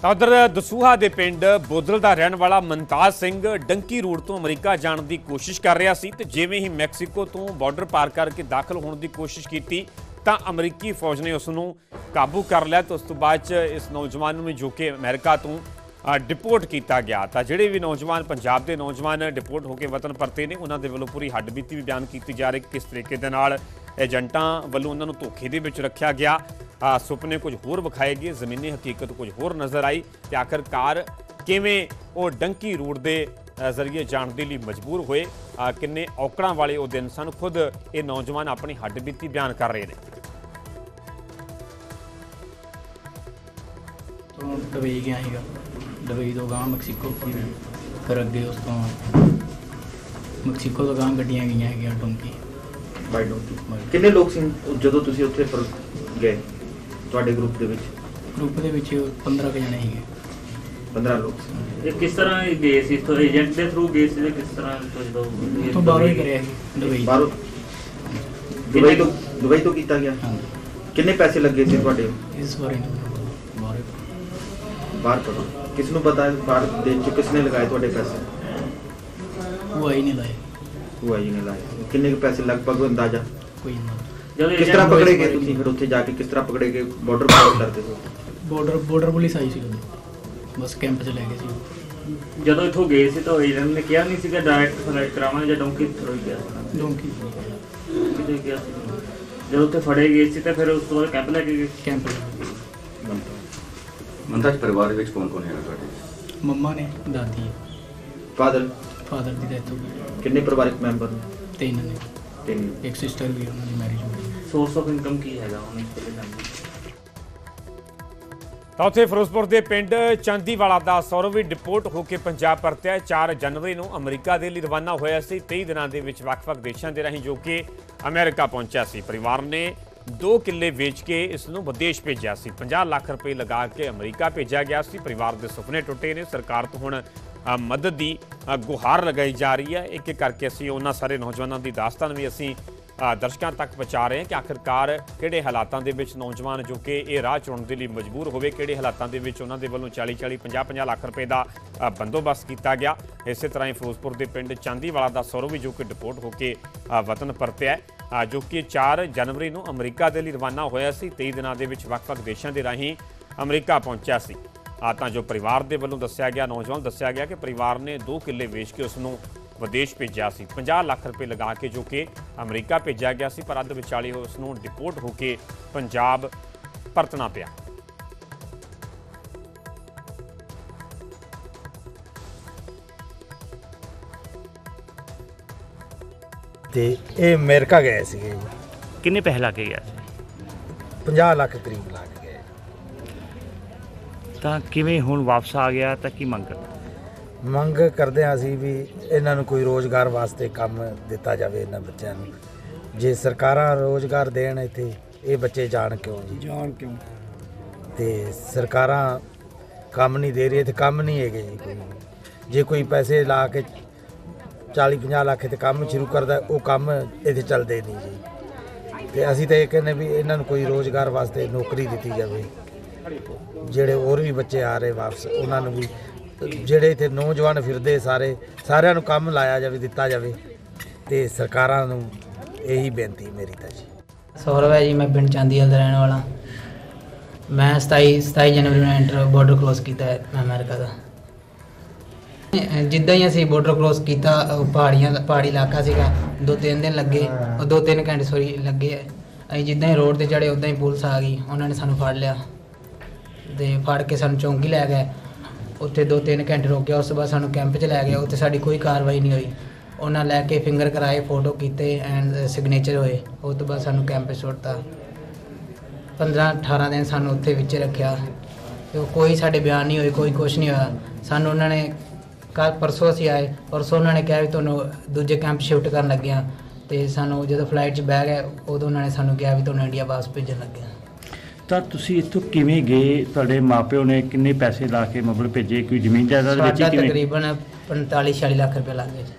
S1: ਉਧਰ ਦਸੂਹਾ ਦੇ ਪਿੰਡ ਬੋਦਲ ਦਾ ਰਹਿਣ ਵਾਲਾ ਮਨਤਾਜ ਸਿੰਘ ਡੰਕੀ ਰੂਟ ਤੋਂ ਅਮਰੀਕਾ ਜਾਣ ਦੀ ਕੋਸ਼ਿਸ਼ ਕਰ ਰਿਹਾ ਸੀ ਤੇ ਜਿਵੇਂ ਹੀ ਮੈਕਸੀਕੋ ਤੋਂ ਬਾਰਡਰ ਪਾਰ ਕਰਕੇ ਦਾਖਲ ਹੋਣ ਦੀ ਕੋਸ਼ਿਸ਼ ਕੀਤੀ ਤਾਂ ਅਮਰੀਕੀ ਫੌਜ ਨੇ ਉਸ ਨੂੰ ਕਾਬੂ ਕਰ ਲਿਆ ਤੇ ਉਸ ਤੋਂ ਬਾਅਦ ਚ ਇਸ ਨੌਜਵਾਨ ਨੂੰ ਵੀ ਜੋ ਕਿ ਅਮਰੀਕਾ ਤੋਂ ਡਿਪੋਰਟ ਕੀਤਾ ਗਿਆ ਤਾਂ ਜਿਹੜੇ ਵੀ ਨੌਜਵਾਨ, ਪੰਜਾਬ ਦੇ ਨੌਜਵਾਨ ਡਿਪੋਰਟ ਹੋ ਕੇ ਵਤਨ ਪਰਤੇ ਨੇ, ਉਹਨਾਂ ਦੇ ਵੱਲੋਂ ਪੂਰੀ ਹੱਡਬੀਤੀ ਵੀ ਬਿਆਨ ਕੀਤੀ ਜਾ ਰਹੀ ਕਿ ਕਿਸ ਤਰੀਕੇ ਦੇ ਨਾਲ ਏਜੰਟਾਂ ਵੱਲੋਂ ਉਹਨਾਂ ਨੂੰ ਧੋਖੇ ਦੇ ਵਿੱਚ ਰੱਖਿਆ ਗਿਆ। ਸੁਪਨੇ ਕੁਝ ਹੋਰ ਵਿਖਾਏ ਗਏ, ਜ਼ਮੀਨੀ ਹਕੀਕਤ ਕੁਝ ਹੋਰ ਨਜ਼ਰ ਆਈ ਤੇ ਆਖਰਕਾਰ ਕਿਵੇਂ ਉਹ ਡੰਕੀ ਰੂਟ ਦੇ ਜ਼ਰੀਏ ਜਾਣ ਦੇ ਲਈ ਮਜਬੂਰ ਹੋਏ ਕਿੰਨੇ ਔਕੜਾਂ ਵਾਲੇ ਉਹ ਦਿਨ ਸਨ, ਖੁਦ ਇਹ ਨੌਜਵਾਨ ਆਪਣੀ ਹੱਡਬੀਤੀ ਬਿਆਨ ਕਰ ਰਹੇ ਨੇ।
S4: ਤੋਂ ਦੁਬਈ ਗਿਆ ਸੀਗਾ। ਦੁਬਈ ਤੋਂ ਗਾਂ ਮੈਕਸੀਕੋ ਫਿਰ ਅੱਗੇ ਉਸ ਤੋਂ ਮੈਕਸੀਕੋ ਤੋਂ ਗਾਂ ਗੱਡੀਆਂ ਗਈਆਂ ਹੈਗੀਆਂ ਡੋਂਕੀ।
S5: ਬਾਈ ਡੋਂਕੀ ਕਿੰਨੇ ਲੋਕ ਸੀ ਜਦੋਂ ਤੁਸੀਂ ਉੱਥੇ ਫਿਰ ਗਏ ਤੁਹਾਡੇ ਗਰੁੱਪ ਦੇ ਵਿੱਚ?
S4: ਗਰੁੱਪ ਦੇ ਵਿੱਚ 15 ਕੁ ਜਣੇ ਸੀਗੇ।
S5: 15 ਲੋਕ ਸੀ।
S6: ਇਹ ਕਿਸ ਤਰ੍ਹਾਂ ਇਹ ਗਏ ਸੀ? ਤੋਂ ਏਜੰਟ ਦੇ ਥਰੂ ਗਏ ਸੀ ਜਾਂ ਕਿਸ ਤਰ੍ਹਾਂ ਤੋਂ ਜਦੋਂ
S4: ਤੋਂ ਬਾਹਰੋਂ ਹੀ ਕਰਿਆ ਸੀ ਦੁਬਈ
S5: ਬਾਹਰੋਂ? ਦੁਬਈ ਤੋਂ ਦੁਬਈ ਤੋਂ ਕੀਤਾ ਗਿਆ?
S4: ਹਾਂਜੀ।
S5: ਕਿੰਨੇ ਪੈਸੇ ਲੱਗੇ ਸੀ ਤੁਹਾਡੇ?
S4: ਇਸ ਪਤਾ। ਬਾਰੇ
S5: ਬਾਹਰ ਤੋਂ। ਕਿਸ ਨੂੰ ਪਤਾ ਹੈ? ਬਾਹਰ ਦੇਸ਼ ਚ ਕਿਸ ਨੇ ਲਗਾਏ ਤੁਹਾਡੇ ਪੈਸੇ?
S4: ਉਹ ਆਈ ਨਹੀਂ ਲਾਏ।
S5: ਉਹ ਆਈ ਨੇ ਲਾਏ। ਕਿੰਨੇ ਕੁ ਪੈਸੇ ਲਗਭਗ ਅੰਦਾਜ਼ਾ?
S4: ਕੋਈ ਨਾ।
S6: ਜਦੋਂ
S5: ਕਿਸ ਤਰ੍ਹਾਂ ਪਕੜੇ ਗਏ ਤੁਸੀਂ ਫਿਰ ਉੱਥੇ ਜਾ ਕੇ ਕਿਸ ਤਰ੍ਹਾਂ ਪਕੜੇ ਗਏ ਬਾਰਡਰ ਪਾਰ ਕਰਦੇ ਹੋ?
S4: ਬਾਰਡਰ ਬਾਰਡਰ ਪੁਲਿਸ ਆਈ ਸੀ ਉਦੋਂ। ਬਸ ਕੈਂਪ 'ਚ ਲੈ ਗਏ ਸੀ।
S6: ਜਦੋਂ ਇੱਥੋਂ ਗਏ ਸੀ ਤਾਂ ਏਜੰਟ ਨੇ ਕਿਹਾ ਨਹੀਂ ਸੀਗਾ ਡਾਇਰੈਕਟ ਫਲਾਈਟ ਕਰਾਵਾਂਗੇ ਜਾਂ ਡੋਂਕੀ ਥਰੋ ਗਿਆ ਸੀ
S4: ਡੋਂਕੀ
S6: ਕਿਤੇ ਗਿਆ। ਸੀ। ਜਦੋਂ ਉੱਥੇ ਫੜੇ ਗਏ ਸੀ ਤਾਂ ਫਿਰ ਉਸ ਤੋਂ ਬਾਅਦ ਕੈਂਪ ਲੈ ਕੇ ਗਏ
S4: ਕੈਂਪ।
S7: ਮੰਤਾਜ ਪਰਿਵਾਰ ਦੇ ਵਿੱਚ ਕੌਣ ਕੌਣ ਹੈਗਾ ਤੁਹਾਡੇ?
S4: ਮੰਮਾ ਨੇ ਦਾਦੀ। ਹੈ
S5: ਫਾਦਰ
S4: ਫਾਦਰ ਦੀ ਡੈਥ ਹੋ ਗਈ।
S5: ਕਿੰਨੇ ਪਰਿਵਾਰਕ ਮੈਂਬਰ ਨੇ?
S4: ਤਿੰਨ ਨੇ।
S5: ਤਿੰਨ।
S4: ਇੱਕ ਸਿਸਟਰ ਵੀ ਉਹਨਾਂ ਦੀ ਮੈਰਿਜ ਹੋ ਗਈ
S6: ਸੋਰਸ ਆਫ ਇਨਕਮ ਕੀ ਹੈਗਾ ਹੁਣ ਇਸ ਤੇ ਜਾਣਦੇ
S1: ਤਾਂ ਉੱਥੇ ਫਿਰੋਜ਼ਪੁਰ ਦੇ ਪਿੰਡ ਚਾਂਦੀਵਾਲਾ ਦਾ ਸੌਰਵ ਵੀ ਡਿਪੋਰਟ ਹੋ ਕੇ ਪੰਜਾਬ ਪਰਤਿਆ। 4 ਜਨਵਰੀ ਨੂੰ ਅਮਰੀਕਾ ਦੇ ਲਈ ਰਵਾਨਾ ਹੋਇਆ ਸੀ। 23 ਦਿਨਾਂ ਦੇ ਵਿੱਚ ਵੱਖ-ਵੱਖ ਦੇਸ਼ਾਂ ਦੇ ਰਾਹੀਂ ਜੋ ਕਿ ਅਮਰੀਕਾ ਪਹੁੰਚਿਆ ਸੀ। ਪਰਿਵਾਰ ਨੇ ਦੋ ਕਿੱਲੇ ਵੇਚ ਕੇ ਇਸ ਨੂੰ ਵਿਦੇਸ਼ ਭੇਜਿਆ ਸੀ। 50 ਲੱਖ ਰੁਪਏ ਲਗਾ ਕੇ ਅਮਰੀਕਾ ਭੇਜਿਆ ਗਿਆ ਸੀ। ਪਰਿਵਾਰ ਦੇ ਸੁਪਨੇ ਟੁੱਟੇ ਨੇ। ਸਰਕਾਰ ਤੋਂ ਹੁਣ ਮਦਦ ਦੀ ਗੁਹਾਰ ਲਗਾਈ ਜਾ ਰਹੀ ਹੈ। ਇੱਕ ਇੱਕ ਕਰਕੇ ਅਸੀਂ ਉਹਨਾਂ ਸਾਰੇ ਨੌਜਵਾਨਾਂ ਦੀ ਦਾਸਤਾਨ ਵੀ ਅਸੀਂ ਦਰਸ਼ਕਾਂ ਤੱਕ ਪਹੁੰਚਾ ਰਹੇ ਹਾਂ ਕਿ ਆਖਿਰਕਾਰ ਕਿਹੜੇ ਹਾਲਾਤਾਂ ਦੇ ਵਿੱਚ ਨੌਜਵਾਨ ਜੋ ਕਿ ਇਹ ਰਾਹ ਚੁਣਨ ਦੇ ਲਈ ਮਜਬੂਰ ਹੋਵੇ, ਕਿਹੜੇ ਹਾਲਾਤਾਂ ਦੇ ਵਿੱਚ ਉਹਨਾਂ ਦੇ ਵੱਲੋਂ 40 40 50 50 ਲੱਖ ਰੁਪਏ ਦਾ ਬੰਦੋਬਸਤ ਕੀਤਾ ਗਿਆ। ਇਸੇ ਤਰ੍ਹਾਂ ਹੀ ਫਿਰੋਜ਼ਪੁਰ ਦੇ ਪਿੰਡ ਚਾਂਦੀਵਾਲਾ ਦਾ ਸੌਰਵ ਵੀ ਜੋ ਕਿ ਡਿਪੋਰਟ ਹੋ ਕੇ ਵਤਨ ਪਰਤਿਆ ਜੋ ਕਿ 4 ਜਨਵਰੀ ਨੂੰ ਅਮਰੀਕਾ ਦੇ ਲਈ ਰਵਾਨਾ ਹੋਇਆ ਸੀ 23 ਦਿਨਾਂ ਦੇ ਵਿੱਚ ਵੱਖ-ਵੱਖ ਦੇਸ਼ਾਂ ਦੇ ਰਾਹੀਂ ਅਮਰੀਕਾ ਪਹੁੰਚਿਆ ਸੀ। ਆ ਤਾਂ ਜੋ ਪਰਿਵਾਰ ਦੇ ਵੱਲੋਂ ਦੱਸਿਆ ਗਿਆ ਨੌਜਵਾਨ ਦੱਸਿਆ ਗਿਆ ਕਿ ਪਰਿਵਾਰ ਨੇ ਦੋ ਕਿੱਲੇ ਵੇਚ ਕੇ ਉਸ ਨੂੰ ਵਿਦੇਸ਼ ਭੇਜਿਆ ਸੀ। 50 ਲੱਖ ਰੁਪਏ ਲਗਾ ਕੇ ਜੋ ਕਿ ਅਮਰੀਕਾ ਭੇਜਿਆ ਗਿਆ ਸੀ ਪਰ ਅੱਧ ਵਿਚਾਲੇ ਉਸ ਨੂੰ ਡਿਪੋਰਟ ਹੋ ਕੇ ਪੰਜਾਬ ਪਰਤਣਾ ਪਿਆ।
S8: ਤੇ ਇਹ ਅਮਰੀਕਾ ਗਏ ਸੀਗੇ।
S6: ਕਿੰਨੇ ਪੈਸੇ ਲਾ ਕੇ ਗਿਆ ਸੀ
S8: 50 ਲੱਖ ਕਰੀਬ ਲੱਗ ਗਏ
S6: ਤਾਂ ਕਿਵੇਂ ਹੁਣ ਵਾਪਸ ਆ ਗਿਆ ਤਾਂ ਕੀ ਮੰਗ
S8: ਮੰਗ ਕਰਦੇ ਹਾਂ ਅਸੀਂ ਵੀ ਇਹਨਾਂ ਨੂੰ ਕੋਈ ਰੋਜ਼ਗਾਰ ਵਾਸਤੇ ਕੰਮ ਦਿੱਤਾ ਜਾਵੇ ਇਹਨਾਂ ਬੱਚਿਆਂ ਨੂੰ। ਜੇ ਸਰਕਾਰਾਂ ਰੋਜ਼ਗਾਰ ਦੇਣ ਇੱਥੇ ਇਹ ਬੱਚੇ ਜਾਣ ਕਿਉਂ ਜੀ? ਜਾਣ ਕਿਉਂ? ਤੇ ਸਰਕਾਰਾਂ ਕੰਮ ਨਹੀਂ ਦੇ ਰਹੀ ਇੱਥੇ ਕੰਮ ਨਹੀਂ ਹੈਗੇ ਜੀ ਕੋਈ। ਜੇ ਕੋਈ ਪੈਸੇ ਲਾ ਕੇ 40 50 ਲੱਖ ਤੇ ਕੰਮ ਸ਼ੁਰੂ ਕਰਦਾ ਉਹ ਕੰਮ ਇੱਥੇ ਚੱਲਦੇ ਨਹੀਂ ਜੀ। ਤੇ ਅਸੀਂ ਤਾਂ ਇਹ ਕਹਿੰਦੇ ਵੀ ਇਹਨਾਂ ਨੂੰ ਕੋਈ ਰੋਜ਼ਗਾਰ ਵਾਸਤੇ ਨੌਕਰੀ ਦਿੱਤੀ ਜਾਵੇ। ਜਿਹੜੇ ਹੋਰ ਵੀ ਬੱਚੇ ਆ ਰਹੇ ਵਾਪਸ, ਉਹਨਾਂ ਨੂੰ ਵੀ, ਜਿਹੜੇ ਇੱਥੇ ਨੌਜਵਾਨ ਫਿਰਦੇ ਸਾਰੇ, ਸਾਰਿਆਂ ਨੂੰ ਕੰਮ ਲਾਇਆ ਜਾਵੇ, ਦਿੱਤਾ ਜਾਵੇ, ਤੇ ਸਰਕਾਰਾਂ ਨੂੰ ਇਹੀ ਬੇਨਤੀ ਮੇਰੀ ਤਾਂ ਜੀ।
S9: ਸੌਰਵ ਹੈ ਜੀ, ਮੈਂ ਪਿੰਡ ਚਾਂਦੀਵਾਲ ਦਾ ਰਹਿਣ ਵਾਲਾ। ਮੈਂ 27 27 ਜਨਵਰੀ ਨੂੰ ਐਂਟਰ ਬਾਰਡਰ ਕ੍ਰੋਸ ਕੀਤਾ ਹੈ ਅਮਰੀਕਾ ਦਾ। ਜਿੱਦਾਂ ਹੀ ਅਸੀਂ ਬਾਰਡਰ ਕ੍ਰੋਸ ਕੀਤਾ ਪਹਾੜੀਆਂ ਪਹਾੜੀ ਇਲਾਕਾ ਸੀਗਾ, ਦੋ ਤਿੰਨ ਦਿਨ ਲੱਗੇ, ਉਹ ਦੋ ਤਿੰਨ ਘੰਟੇ ਸੋਰੀ ਲੱਗੇ ਅਸੀਂ ਜਿੱਦਾਂ ਹੀ ਰੋਡ ਤੇ ਚੜੇ ਉਦਾਂ ਹੀ ਪੁਲਿਸ ਆ ਗਈ, ਉਹਨਾਂ ਨੇ ਸਾਨੂੰ ਫੜ ਲਿਆ। ਤੇ ਫੜ ਕੇ ਸਾਨੂੰ ਚੌਂਕੀ ਲੈ ਗਏ। ਉੱਥੇ ਦੋ ਤਿੰਨ ਘੰਟੇ ਰੋਕਿਆ ਉਸ ਤੋਂ ਬਾਅਦ ਸਾਨੂੰ ਕੈਂਪ 'ਚ ਲੈ ਗਏ। ਉੱਥੇ ਸਾਡੀ ਕੋਈ ਕਾਰਵਾਈ ਨਹੀਂ ਹੋਈ। ਉਹਨਾਂ ਲੈ ਕੇ ਫਿੰਗਰ ਕਰਾਏ ਫੋਟੋ ਕੀਤੇ ਐਂਡ ਸਿਗਨੇਚਰ ਹੋਏ। ਉਸ ਤੋਂ ਬਾਅਦ ਸਾਨੂੰ ਕੈਂਪ 'ਚ ਸੁੱਟਤਾ। 15 18 ਦਿਨ ਸਾਨੂੰ ਉੱਥੇ ਵਿੱਚ ਰੱਖਿਆ। ਤੇ ਕੋਈ ਸਾਡੇ ਬਿਆਨ ਨਹੀਂ ਹੋਏ, ਕੋਈ ਕੁਝ ਨਹੀਂ ਹੋਇਆ। ਸਾਨੂੰ ਉਹਨਾਂ ਨੇ ਕੱਲ ਪਰਸੋਂ ਅਸੀਂ ਆਏ, ਪਰਸੋਂ ਉਹਨਾਂ ਨੇ ਕਿਹਾ ਵੀ ਤੁਹਾਨੂੰ ਦੂਜੇ ਕੈਂਪ ਸ਼ਿਫਟ ਕਰਨ ਲੱਗੇ ਆ ਤੇ ਸਾਨੂੰ ਜਦੋਂ ਫਲਾਈਟ 'ਚ ਬਹਿ ਗਏ, ਉਦੋਂ ਉਹਨਾਂ ਨੇ ਸਾਨੂੰ ਕਿਹਾ ਵੀ ਤੁਹਾਨੂੰ ਇੰਡੀਆ ਵਾਪਸ ਭੇਜਣ ਲੱਗੇ ਆ
S10: ਤਾਂ ਤੁਸੀਂ ਇੱਥੋਂ ਕਿਵੇਂ ਗਏ? ਤੁਹਾਡੇ ਮਾਪਿਓ ਨੇ ਕਿੰਨੇ ਪੈਸੇ ਲਾ ਕੇ ਮਤਲਬ ਭੇਜੇ? ਕੋਈ ਜ਼ਮੀਨ ਜਾਇਦਾਦ
S9: ਸਾਡਾ
S10: ਵੇਚੀ ਕਿਵੇਂ?
S9: ਤਕਰੀਬਨ 45 46 ਲੱਖ ਰੁਪਏ ਲੱਗ ਗਏ ਜੀ।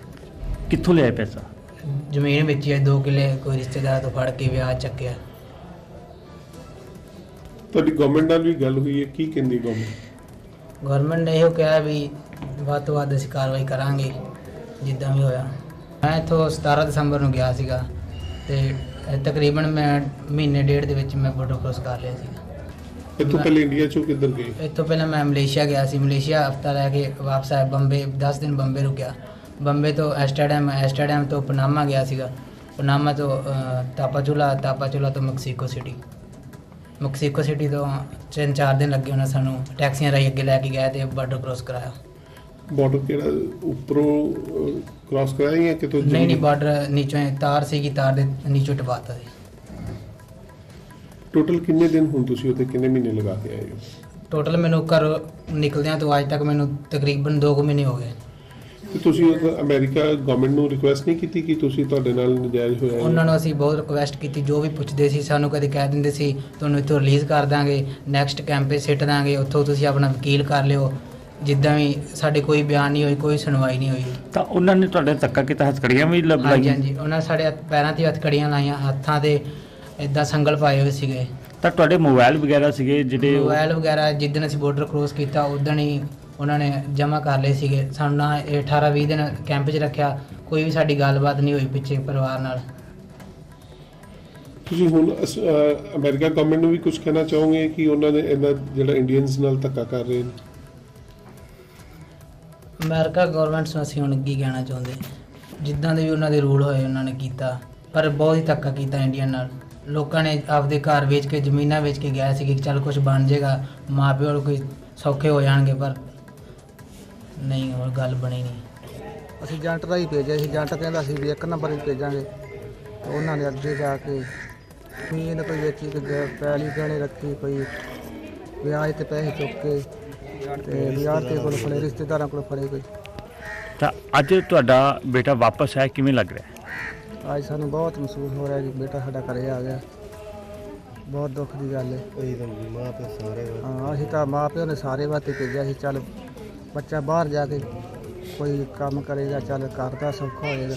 S10: ਕਿੱਥੋਂ ਲਿਆਏ ਪੈਸਾ?
S9: ਜ਼ਮੀਨ ਵੇਚੀ ਹੈ 2 ਕਿੱਲੇ ਕੋਈ ਰਿਸ਼ਤੇਦਾਰ ਤੋਂ ਫੜ ਕੇ ਵਿਆਹ 'ਚ ਚੱਕਿਆ।
S11: ਤੁਹਾਡੀ ਗਵਰਨਮੈਂਟ ਨਾਲ ਵੀ ਗੱਲ ਹੋਈ ਹੈ? ਕੀ ਕਹਿੰਦੀ ਗਵਰਨਮੈਂਟ
S9: ਗਵਰਨਮੈਂਟ ਨੇ ਇਹੋ ਕਿਹਾ ਵੀ ਵੱਧ ਤੋਂ ਵੱਧ ਅਸੀਂ ਕਾਰਵਾਈ ਕਰਾਂਗੇ ਜਿੱਦਾਂ ਵੀ ਹੋਇਆ। ਮੈਂ ਇੱਥੋਂ 17 ਦਸੰਬਰ ਨੂੰ ਗਿਆ ਸੀਗਾ ਤੇ ਤਕਰੀਬਨ ਮੈਂ ਮਹੀਨੇ ਡੇਢ ਦੇ ਵਿੱਚ ਮੈਂ ਬਾਰਡਰ ਕ੍ਰੋਸ ਕਰ ਲਿਆ ਸੀਗਾ।
S11: ਇੱਥੋਂ ਪਹਿਲੇ ਇੰਡੀਆ ਚੋਂ ਕਿੱਧਰ ਗਏ?
S9: ਇੱਥੋਂ ਪਹਿਲਾਂ ਮੈਂ ਮਲੇਸ਼ੀਆ ਗਿਆ ਸੀ। ਮਲੇਸ਼ੀਆ ਹਫਤਾ ਰਹਿ ਕੇ ਵਾਪਸ ਆਇਆ ਬੰਬੇ 10 ਦਿਨ ਬੰਬੇ ਰੁਕਿਆ। ਬੰਬੇ ਤੋਂ ਐਸਟਰਡਮ ਐਸਟਰਡਮ ਤੋਂ ਪਨਾਮਾ ਗਿਆ ਸੀਗਾ। ਪਨਾਮਾ ਤੋਂ ਅ, ਤਾਪਾਚੁਲਾ ਤਾਪਾਚੁਲਾ ਤੋਂ ਮੈਕਸੀਕੋ ਸਿਟੀ। ਮੈਕਸੀਕੋ ਸਿਟੀ ਤੋਂ ਤਿੰਨ ਚਾਰ ਦਿਨ ਲੱਗੇ ਉਹਨਾਂ ਸਾਨੂੰ ਟੈਕਸੀਆਂ ਰਾਹੀਂ ਅੱਗੇ ਲੈ ਕੇ ਗਏ ਤੇ ਬਾਰਡਰ ਕ੍ਰੋਸ ਕਰਾਇਆ।
S11: ਬਾਰਡਰ ਕਿਹੜਾ ਉੱਪਰੋਂ ਕ੍ਰਾਸ ਕਰਾਇਆ ਜਾਂ ਕਿਤੋਂ
S9: ਨਹੀਂ ਨਹੀਂ ਬਾਰਡਰ ਨੀਚੋਂ ਹੀ ਤਾਰ ਸੀਗੀ ਤਾਰ ਦੇ ਨੀਚੋਂ ਟਪਾਤਾ ਸੀ।
S11: ਟੋਟਲ ਕਿੰਨੇ ਦਿਨ ਹੁਣ ਤੁਸੀਂ ਉੱਥੇ ਕਿੰਨੇ ਮਹੀਨੇ ਲਗਾ ਕੇ ਆਏ ਹੋ?
S9: ਟੋਟਲ ਮੈਨੂੰ ਘਰ ਨਿਕਲਦਿਆਂ ਤੋਂ ਅੱਜ ਤੱਕ ਮੈਨੂੰ ਤਕਰੀਬਨ 2 ਮਹੀਨੇ ਹੋ ਗਏ।
S11: ਤੇ ਤੁਸੀਂ ਉੱਥੇ ਅਮਰੀਕਾ ਗਵਰਨਮੈਂਟ ਨੂੰ ਰਿਕੁਐਸਟ ਨਹੀਂ ਕੀਤੀ ਕਿ ਤੁਸੀਂ ਤੁਹਾਡੇ ਨਾਲ ਨਜਾਇਜ਼ ਹੋਇਆ ਹੈ?
S9: ਉਹਨਾਂ ਨੂੰ ਅਸੀਂ ਬਹੁਤ ਰਿਕੁਐਸਟ ਕੀਤੀ ਜੋ ਵੀ ਪੁੱਛਦੇ ਸੀ ਸਾਨੂੰ ਕਦੇ ਕਹਿ ਦਿੰਦੇ ਸੀ ਤੁਹਾਨੂੰ ਇੱਥੋਂ ਰਿਲੀਜ਼ ਕਰ ਦਾਂਗੇ ਨੈਕਸਟ ਕੈਂਪ ਸਿੱਟ ਦਾਂਗੇ ਉੱਥੋਂ ਤੁਸੀਂ ਆਪਣਾ ਵਕੀਲ ਕਰ ਲਿਓ। ਜਿੱਦਾਂ ਵੀ ਸਾਡੇ ਕੋਈ ਬਿਆਨ ਨਹੀਂ ਹੋਈ ਕੋਈ ਸੁਣਵਾਈ ਨਹੀਂ ਹੋਈ।
S10: ਤਾਂ ਉਹਨਾਂ ਨੇ ਤੁਹਾਡੇ ਧੱਕਾ ਕੀਤਾ ਹੱਥਕੜੀਆਂ ਵੀ ਲੱਭ
S9: ਹਾਂਜੀ
S10: ਲਾਈਆਂ?
S9: ਹਾਂਜੀ। ਉਹਨਾਂ ਸਾਡੇ ਹੱਥ- ਪੈਰਾਂ ਤੇ ਹੱਥ ਕੜੀਆਂ ਲਾਈਆਂ ਹੱਥਾਂ ਤੇ ਇਦਾਂ ਸੰਗਲ ਪਾਏ ਹੋਏ ਸੀਗੇ।
S10: ਤਾਂ ਤੁਹਾਡੇ ਮੋਬਾਈਲ ਵਗੈਰਾ ਸੀਗੇ ਜਿਹੜੇ ਉਹ-
S9: ਮੋਬਾਈਲ ਵਗੈਰਾ ਜਿੱਦਣ ਅਸੀਂ ਬਾਰਡਰ ਕ੍ਰੋਸ ਕੀਤਾ ਉਦਣ ਹੀ ਉਹਨਾਂ ਨੇ ਜਮ੍ਹਾਂ ਕਰ ਲਏ ਸੀਗੇ। ਸਾਨੂੰ ਨਾ ਇਹ 18 20 ਦਿਨ ਕੈਂਪ 'ਚ ਰੱਖਿਆ। ਕੋਈ ਵੀ ਸਾਡੀ ਗੱਲਬਾਤ ਨਹੀਂ ਹੋਈ ਪਿੱਛੇ ਪਰਿਵਾਰ ਨਾਲ।
S11: ਤੁਸੀਂ ਹੁਣ ਅਸ- ਅਹ ਅਮਰੀਕਾ ਗਵਰਨਮੈਂਟ ਨੂੰ ਵੀ ਕੁਝ ਕਹਿਣਾ ਚਾਹੋਗੇ ਕਿ ਉਹਨਾਂ ਨੇ ਇਹਨਾਂ ਜਿਹੜਾ ਇੰਡੀਅਨਸ ਨਾਲ ਧੱਕਾ ਕਰ ਰਹੇ ਨੇ?
S9: ਅਮਰੀਕਾ ਗਵਰਨਮੈਂਟ ਨੂੰ ਅਸੀਂ ਹੁਣ ਕੀ ਕਹਿਣਾ ਚਾਹੁੰਦੇ? ਜਿੱਦਾਂ ਦੇ ਵੀ ਉਹਨਾਂ ਦੇ ਰੂਲ ਹੋਏ, ਉਹਨਾਂ ਨੇ ਕੀਤਾ, ਪਰ ਬਹੁਤ ਹੀ ਧੱਕਾ ਕੀਤਾ ਇੰਡੀਆ ਨਾਲ। ਲੋਕਾਂ ਨੇ ਆਪਦੇ ਘਰ ਵੇਚ ਕੇ, ਜ਼ਮੀਨਾਂ ਵੇਚ ਕੇ ਗਿਆ ਸੀ ਕਿ ਚੱਲ ਕੁਝ ਬਣ ਜਾਏਗਾ, ਮਾਪਿਓ ਨੂੰ ਕੋਈ ਸੌਖੇ ਹੋ ਜਾਣਗੇ, ਪਰ ਨਹੀਂ, ਹੋਰ ਗੱਲ ਬਣੀ ਨਹੀਂ।
S12: ਅਸੀਂ ਏਜੰਟ ਦਾ ਹੀ ਭੇਜਿਆ ਸੀ ਏਜੰਟ ਕਹਿੰਦਾ ਸੀ ਵੀ ਇੱਕ ਨੰਬਰ ਹੀ ਭੇਜਾਂਗੇ। ਉਹਨਾਂ ਨੇ ਅੱਗੇ ਜਾ ਕੇ ਜ਼ਮੀਨ ਕੋਈ ਵੇਚੀ ਤੇ ਪੈਲੀ ਗਹਿਣੇ ਰੱਖੀ, ਕੋਈ ਵਿਆਜ ਤੇ ਪੈਸੇ ਚੁੱਕ ਕੇ ਤੇ ਵਿਆਜ ਤੇ ਕੋਲ ਫੜੇ ਰਿਸ਼ਤੇਦਾਰਾਂ ਕੋਲ ਫੜੇ ਕੋਈ।
S10: ਤਾਂ ਅੱਜ ਤੁਹਾਡਾ ਬੇਟਾ ਵਾਪਸ ਆਇਆ ਕਿਵੇਂ ਲੱਗ ਰਿਹਾ?
S12: ਅੱਜ ਸਾਨੂੰ ਬਹੁਤ ਮਹਿਸੂਸ ਹੋ ਰਿਹਾ ਜੀ ਬੇਟਾ ਸਾਡਾ ਘਰੇ ਆ ਗਿਆ। ਬਹੁਤ ਦੁੱਖ ਦੀ ਗੱਲ ਹੈ। ਤਾਂ ਮਾਂ ਪਿਓ ਸਾਰੇ ਹਾਂ ਅਸੀਂ ਤਾਂ ਮਾਂ ਪਿਓ ਨੇ ਸਾਰੇ ਵਾਸਤੇ ਭੇਜਿਆ ਸੀ ਚੱਲ ਬੱਚਾ ਬਾਹਰ ਜਾ ਕੇ ਕੋਈ ਕੰਮ ਕਰੇਗਾ ਚੱਲ ਘਰ ਦਾ ਸੌਖਾ ਹੋਏਗਾ।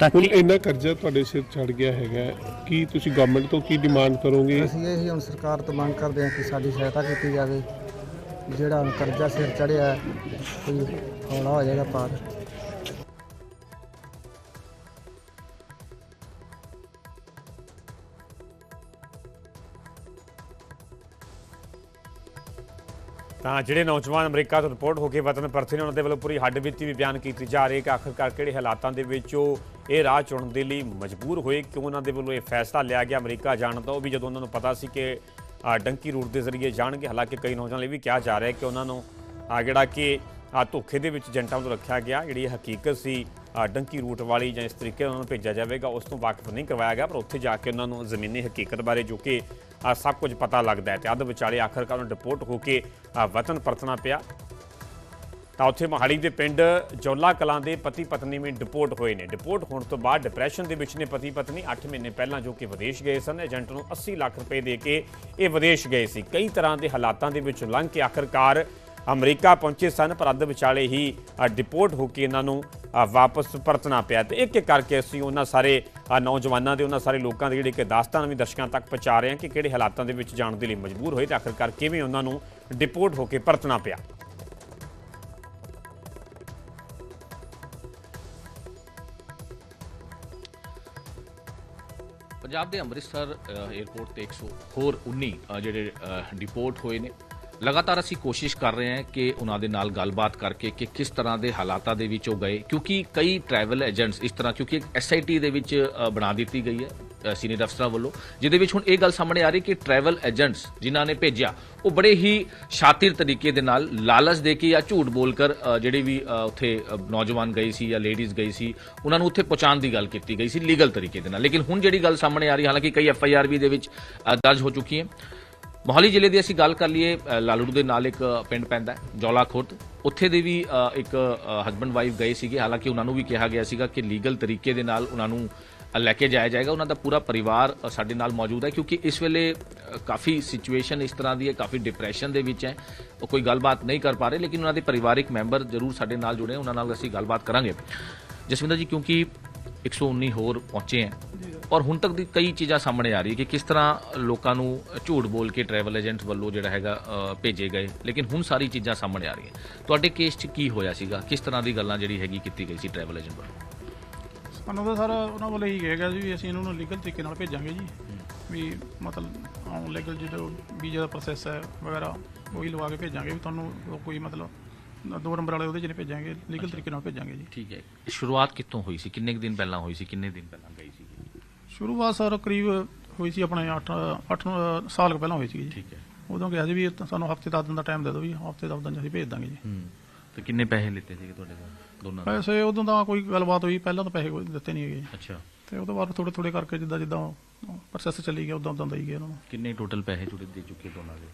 S10: ਤਾਂ
S11: ਹੁਣ ਇੰਨਾ ਕਰਜ਼ਾ ਤੁਹਾਡੇ ਸਿਰ ਚੜ ਗਿਆ ਹੈਗਾ ਕੀ ਤੁਸੀਂ ਗਵਰਨਮੈਂਟ ਤੋਂ ਕੀ ਡਿਮਾਂਡ ਕਰੋਗੇ?
S12: ਅਸੀਂ ਇਹ ਹੀ ਹੁਣ ਸਰਕਾਰ ਤੋਂ ਮੰਗ ਕਰਦੇ ਹਾਂ ਕਿ ਸਾਡੀ ਸਹਾਇਤਾ ਕੀਤੀ ਜਾਵੇ। ਜਿਹੜਾ ਹੁਣ ਕਰਜ਼ਾ ਸਿਰ ਚੜਿਆ, ਕੋਈ ਹੌਲਾ ਹੋ ਜਾਏਗਾ ਪਾਰ
S1: ਤਾਂ ਜਿਹੜੇ ਨੌਜਵਾਨ ਅਮਰੀਕਾ ਤੋਂ ਰਿਪੋਰਟ ਹੋ ਕੇ ਵਤਨ ਪਰਤੇ ਨੇ, ਉਹਨਾਂ ਦੇ ਵੱਲੋਂ ਪੂਰੀ ਹੱਡਬੀਤੀ ਵੀ ਬਿਆਨ ਕੀਤੀ ਜਾ ਰਹੀ ਹੈ ਕਿ ਆਖਰਕਾਰ ਕਿਹੜੇ ਹਾਲਾਤਾਂ ਦੇ ਵਿੱਚ ਉਹ ਇਹ ਰਾਹ ਚੁਣਨ ਦੇ ਲਈ ਮਜਬੂਰ ਹੋਏ, ਕਿਉਂ ਉਹਨਾਂ ਦੇ ਵੱਲੋਂ ਇਹ ਫੈਸਲਾ ਲਿਆ ਗਿਆ, ਅਮਰੀਕਾ ਜਾਣ ਦਾ ਉਹ ਵੀ ਜਦੋਂ ਉਹਨਾਂ ਨੂੰ ਪਤਾ ਸੀ ਕਿ ਡੰਕੀ ਰੂਟ ਦੇ ਜ਼ਰੀਏ ਜਾਣਗੇ। ਹਾਲਾਂਕਿ ਕਈ ਨੌਜਵਾਨ ਲਈ ਵੀ ਕਿਹਾ ਜਾ ਰਿਹਾ ਕਿ ਉਹਨਾਂ ਨੂੰ ਜਿਹੜਾ ਕਿ ਧੋਖੇ ਦੇ ਵਿੱਚ ਏਜੰਟਾਂ ਤੋਂ ਰੱਖਿਆ ਗਿਆ, ਜਿਹੜੀ ਇਹ ਹਕੀਕਤ ਸੀ ਡੰਕੀ ਰੂਟ ਵਾਲੀ ਜਾਂ ਇਸ ਤਰੀਕੇ ਨਾਲ ਉਹਨਾਂ ਨੂੰ ਭੇਜਿਆ ਜਾਵੇਗਾ, ਉਸ ਤੋਂ ਵਾਕਿਫ ਨਹੀਂ ਕਰਵਾਇਆ ਗਿਆ, ਪਰ ਉੱਥੇ ਜਾ ਕੇ ਉਹਨਾਂ ਨੂੰ ਜ਼ਮੀਨੀ ਹਕੀਕਤ ਬਾਰੇ ਜੋ ਕਿ ਸਭ ਕੁਝ ਪਤਾ ਲੱਗਦਾ ਹੈ ਤੇ ਅੱਧ ਵਿਚਾਲੇ ਆਖਰਕਾਰ ਉਹਨਾਂ ਡਿਪੋਰਟ ਹੋ ਕੇ ਵਤਨ ਪਰਤਣਾ ਪਿਆ। ਤਾਂ ਉੱਥੇ ਮੋਹਾਲੀ ਦੇ ਪਿੰਡ ਜੋਲਾ ਕਲਾਂ ਦੇ ਪਤੀ ਪਤਨੀ ਵੀ ਡਿਪੋਰਟ ਹੋਏ ਨੇ। ਡਿਪੋਰਟ ਹੋਣ ਤੋਂ ਬਾਅਦ ਡਿਪਰੈਸ਼ਨ ਦੇ ਵਿੱਚ ਨੇ ਪਤੀ ਪਤਨੀ। 8 ਮਹੀਨੇ ਪਹਿਲਾਂ ਜੋ ਕਿ ਵਿਦੇਸ਼ ਗਏ ਸਨ, ਏਜੰਟ ਨੂੰ 80 ਲੱਖ ਰੁਪਏ ਦੇ ਕੇ ਇਹ ਵਿਦੇਸ਼ ਗਏ ਸੀ। ਕਈ ਤਰ੍ਹਾਂ ਦੇ ਹਾਲਾਤਾਂ ਦੇ ਵਿੱਚ ਲੰਘ ਕੇ ਆਖਰਕਾਰ ਅਮਰੀਕਾ ਪਹੁੰਚੇ ਸਨ, ਪਰ ਅੱਧ ਵਿਚਾਲੇ ਹੀ ਡਿਪੋਰਟ ਹੋ ਕੇ ਇਹਨਾਂ ਨੂੰ ਵਾਪਸ ਪਰਤਣਾ ਪਿਆ। ਤੇ ਇੱਕ ਇੱਕ ਕਰਕੇ ਅਸੀਂ ਉਹਨਾਂ ਸਾਰੇ ਨੌਜਵਾਨਾਂ ਦੇ, ਉਹਨਾਂ ਸਾਰੇ ਲੋਕਾਂ ਦੇ ਜਿਹੜੇ ਕਿ ਦਾਸਤਾਨ ਵੀ ਦਰਸ਼ਕਾਂ ਤੱਕ ਪਹੁੰਚਾ ਰਹੇ ਹਾਂ ਕਿ ਕਿਹੜੇ ਹਾਲਾਤਾਂ ਦੇ ਵਿੱਚ ਜਾਣ ਦੇ ਲਈ ਮਜਬੂਰ ਹੋਏ ਤੇ ਆਖਰਕਾਰ ਕਿਵੇਂ ਉਹਨਾਂ ਨੂੰ ਡਿਪੋਰਟ ਹੋ ਕੇ ਪਰਤਣਾ ਪਿਆ।
S13: ਪੰਜਾਬ ਦੇ ਅੰਮ੍ਰਿਤਸਰ ਅ, 에ਅਰਪੋਰਟ ਤੇ 100 ਹੋਰ 19 ਜਿਹੜੇ ਡਿਪੋਰਟ ਹੋਏ ਨੇ। ਲਗਾਤਾਰ ਅਸੀਂ ਕੋਸ਼ਿਸ਼ ਕਰ ਰਹੇ ਹਾਂ ਕਿ ਉਹਨਾਂ ਦੇ ਨਾਲ ਗੱਲਬਾਤ ਕਰਕੇ ਕਿ ਕਿਸ ਤਰ੍ਹਾਂ ਦੇ ਹਾਲਾਤਾਂ ਦੇ ਵਿੱਚ ਉਹ ਗਏ, ਕਿਉਂਕਿ ਕਈ ਟਰੈਵਲ ਏਜੰਟਸ ਇਸ ਤਰ੍ਹਾਂ, ਕਿਉਂਕਿ ਇੱਕ ਐਸਆਈਟੀ ਦੇ ਵਿੱਚ ਬਣਾ ਦਿੱਤੀ ਗਈ ਹੈ ਸੀਨੀਅਰ ਅਫਸਰਾਂ ਵੱਲੋਂ, ਜਿਹਦੇ ਵਿੱਚ ਹੁਣ ਇਹ ਗੱਲ ਸਾਹਮਣੇ ਆ ਰਹੀ ਕਿ ਟਰੈਵਲ ਏਜੰਟਸ ਜਿਨ੍ਹਾਂ ਨੇ ਭੇਜਿਆ, ਉਹ ਬੜੇ ਹੀ ਸ਼ਾਤਿਰ ਤਰੀਕੇ ਦੇ ਨਾਲ ਲਾਲਚ ਦੇ ਕੇ ਜਾਂ ਝੂਠ ਬੋਲ ਕਰ ਜਿਹੜੇ ਵੀ ਉੱਥੇ ਨੌਜਵਾਨ ਗਏ ਸੀ ਜਾਂ ਲੇਡੀਜ਼ ਗਈ ਸੀ, ਉਹਨਾਂ ਨੂੰ ਉੱਥੇ ਪਹੁੰਚਾਉਣ ਦੀ ਗੱਲ ਕੀਤੀ ਗਈ ਸੀ ਲੀਗਲ ਤਰੀਕੇ ਦੇ ਨਾਲ। ਲੇਕਿਨ ਹੁਣ ਜਿਹੜੀ ਗੱਲ ਸਾਹਮਣੇ ਆ ਰਹੀ, ਹਾਲਾਂਕਿ ਕਈ ਐਫ ਆਈ ਆਰ ਵੀ ਦੇ ਵਿੱਚ ਦਰਜ ਹੋ ਚੁੱਕੀ ਹੈ। ਮੋਹਾਲੀ ਜ਼ਿਲ੍ਹੇ ਦੀ ਅਸੀਂ ਗੱਲ ਕਰ ਲਈਏ ਲਾਲੜੂ ਦੇ ਨਾਲ ਇੱਕ ਪਿੰਡ ਪੈਂਦਾ ਹੈ, ਜੌਲਾ ਖੁਰਦ। ਉੱਥੇ ਦੇ ਵੀ ਇੱਕ ਹਸਬੰਡ ਵਾਈਫ ਗਏ ਸੀਗੇ। ਹਾਲਾਂਕਿ ਉਹਨਾਂ ਨੂੰ ਵੀ ਕਿਹਾ ਗਿਆ ਸੀਗਾ ਕਿ ਲੀਗਲ ਤਰੀਕੇ ਦੇ ਨਾਲ ਉਹਨਾਂ ਨੂੰ ਲੈ ਕੇ ਜਾਇਆ ਜਾਏਗਾ। ਉਹਨਾਂ ਦਾ ਪੂਰਾ ਪਰਿਵਾਰ ਸਾਡੇ ਨਾਲ ਮੌਜੂਦ ਹੈ ਕਿਉਂਕਿ ਇਸ ਵੇਲੇ ਕਾਫੀ ਸਿਚੁਏਸ਼ਨ ਇਸ ਤਰ੍ਹਾਂ ਦੀ ਹੈ, ਕਾਫੀ ਡਿਪਰੈਸ਼ਨ ਦੇ ਵਿੱਚ ਹੈ। ਉਹ ਕੋਈ ਗੱਲਬਾਤ ਨਹੀਂ ਕਰ ਪਾ ਰਹੇ, ਲੇਕਿਨ ਉਹਨਾਂ ਦੇ ਪਰਿਵਾਰਿਕ ਮੈਂਬਰ ਜ਼ਰੂਰ ਸਾਡੇ ਨਾਲ ਜੁੜੇ, ਉਹਨਾਂ ਨਾਲ ਅਸੀਂ ਗੱਲਬਾਤ ਕਰਾਂਗੇ। ਜਸਵਿੰਦਰ ਜੀ, ਕਿਉਂਕਿ 119 ਹੋਰ ਪਹੁੰਚੇ ਹੈ। ਔਰ ਹੁਣ ਤੱਕ ਦੀ ਕਈ ਚੀਜ਼ਾਂ ਸਾਹਮਣੇ ਆ ਰਹੀ ਹੈ ਕਿ ਕਿਸ ਤਰ੍ਹਾਂ ਲੋਕਾਂ ਨੂੰ ਝੂਠ ਬੋਲ ਕੇ ਟਰੈਵਲ ਏਜੰਟ ਵੱਲੋਂ ਜਿਹੜਾ ਹੈਗਾ ਭੇਜੇ ਗਏ। ਲੇਕਿਨ ਹੁਣ ਸਾਰੀ ਚੀਜ਼ਾਂ ਸਾਹਮਣੇ ਆ ਰਹੀਆਂ। ਤੁਹਾਡੇ ਕੇਸ 'ਚ ਕੀ ਹੋਇਆ ਸੀਗਾ? ਕਿਸ ਤਰ੍ਹਾਂ ਦੀ ਗੱਲਾਂ ਜਿਹੜੀ ਹੈਗੀ ਕੀਤੀ ਗਈ ਸੀ ਟਰੈਵਲ ਏਜੰਟ ਵੱਲੋਂ?
S14: ਸਾਨੂੰ ਤਾਂ ਸਰ ਉਹਨਾਂ ਵੱਲੋਂ ਹੀ ਕਿਹਾ ਗਿਆ ਸੀ ਵੀ ਅਸੀਂ ਇਹਨਾਂ ਨੂੰ ਲੀਗਲ ਤਰੀਕੇ ਨਾਲ ਭੇਜਾਂਗੇ ਜੀ। ਵੀ ਮਤਲਬ ਆਨ ਲੀਗਲ ਜਿਹੜਾ ਵੀਜ਼ਾ ਦਾ ਪ੍ਰੋਸੈਸ ਹੈ ਵਗੈਰਾ, ਉਹੀ ਲਵਾ ਕੇ ਭੇਜਾਂਗੇ ਵੀ ਤੁਹਾਨੂੰ ਕੋਈ ਮਤਲਬ ਦੋ ਨੰਬਰ ਵਾਲੇ ਉਹਦੇ 'ਚ ਨਹੀਂ ਭੇਜਾਂਗੇ ਲੀਗਲ ਤਰੀਕੇ ਨਾਲ ਭੇਜਾਂਗੇ ਜੀ।
S13: ਠੀਕ ਹੈ। ਸ਼ੁਰੂਆਤ ਕਿੱਥੋਂ ਹੋਈ ਸੀ? ਕਿੰਨੇ ਕੁ ਦਿਨ ਪਹਿਲਾਂ ਹੋਈ ਸੀ? ਕਿੰਨੇ ਦਿਨ ਪਹਿਲਾਂ ਗਈ ਸੀ?
S14: ਸ਼ੁਰੂਆਤ ਸਰ ਕਰੀਬ ਹੋਈ ਸੀ ਆਪਣੇ 8 8 ਸਾਲ ਕੁ ਪਹਿਲਾਂ ਹੋਈ ਸੀ ਜੀ।
S13: ਠੀਕ ਹੈ।
S14: ਉਦੋਂ ਕਿਹਾ ਸੀ ਵੀ ਸਾਨੂੰ ਹਫ਼ਤੇ 10 ਦਿਨ ਦਾ ਟਾਈਮ ਦੇ ਦਿਓ ਵੀ ਹਫ਼ਤੇ 10 ਦਿਨ 'ਚ ਅਸੀਂ ਭੇਜ ਦਾਂਗੇ ਜੀ।
S13: ਹੂੰ। ਤੇ ਕਿੰਨੇ ਪੈਸੇ ਲਿੱਤੇ ਸੀਗੇ ਤੁਹਾਡੇ ਤੋਂ ਦੋਨਾਂ ਦੇ?
S14: ਪੈਸੇ ਉਦੋਂ ਤਾਂ ਕੋਈ ਗੱਲਬਾਤ ਹੋਈ ਪਹਿਲਾਂ ਤਾਂ ਪੈਸੇ ਕੋਈ ਦਿੱਤੇ ਨਹੀਂ ਹੈਗੇ।
S13: ਅੱਛਾ।
S14: ਤੇ ਉਹ ਤੋਂ ਬਾਅਦ ਥੋੜੇ ਥੋੜੇ ਕਰਕੇ ਜਿੱਦਾਂ ਜਿੱਦਾਂ ਪ੍ਰੋਸੈਸ ਚੱਲੀ ਗਿਆ ਉਦਾਂ ਉਦਾਂ ਦੇਈ ਗਏ ਉਹਨਾਂ ਨੂੰ।
S13: ਕਿੰਨੇ ਟੋਟਲ ਪੈਸੇ ਜੁੜੇ ਦੇ ਚੁੱਕੇ ਦੋਨਾਂ ਦੇ?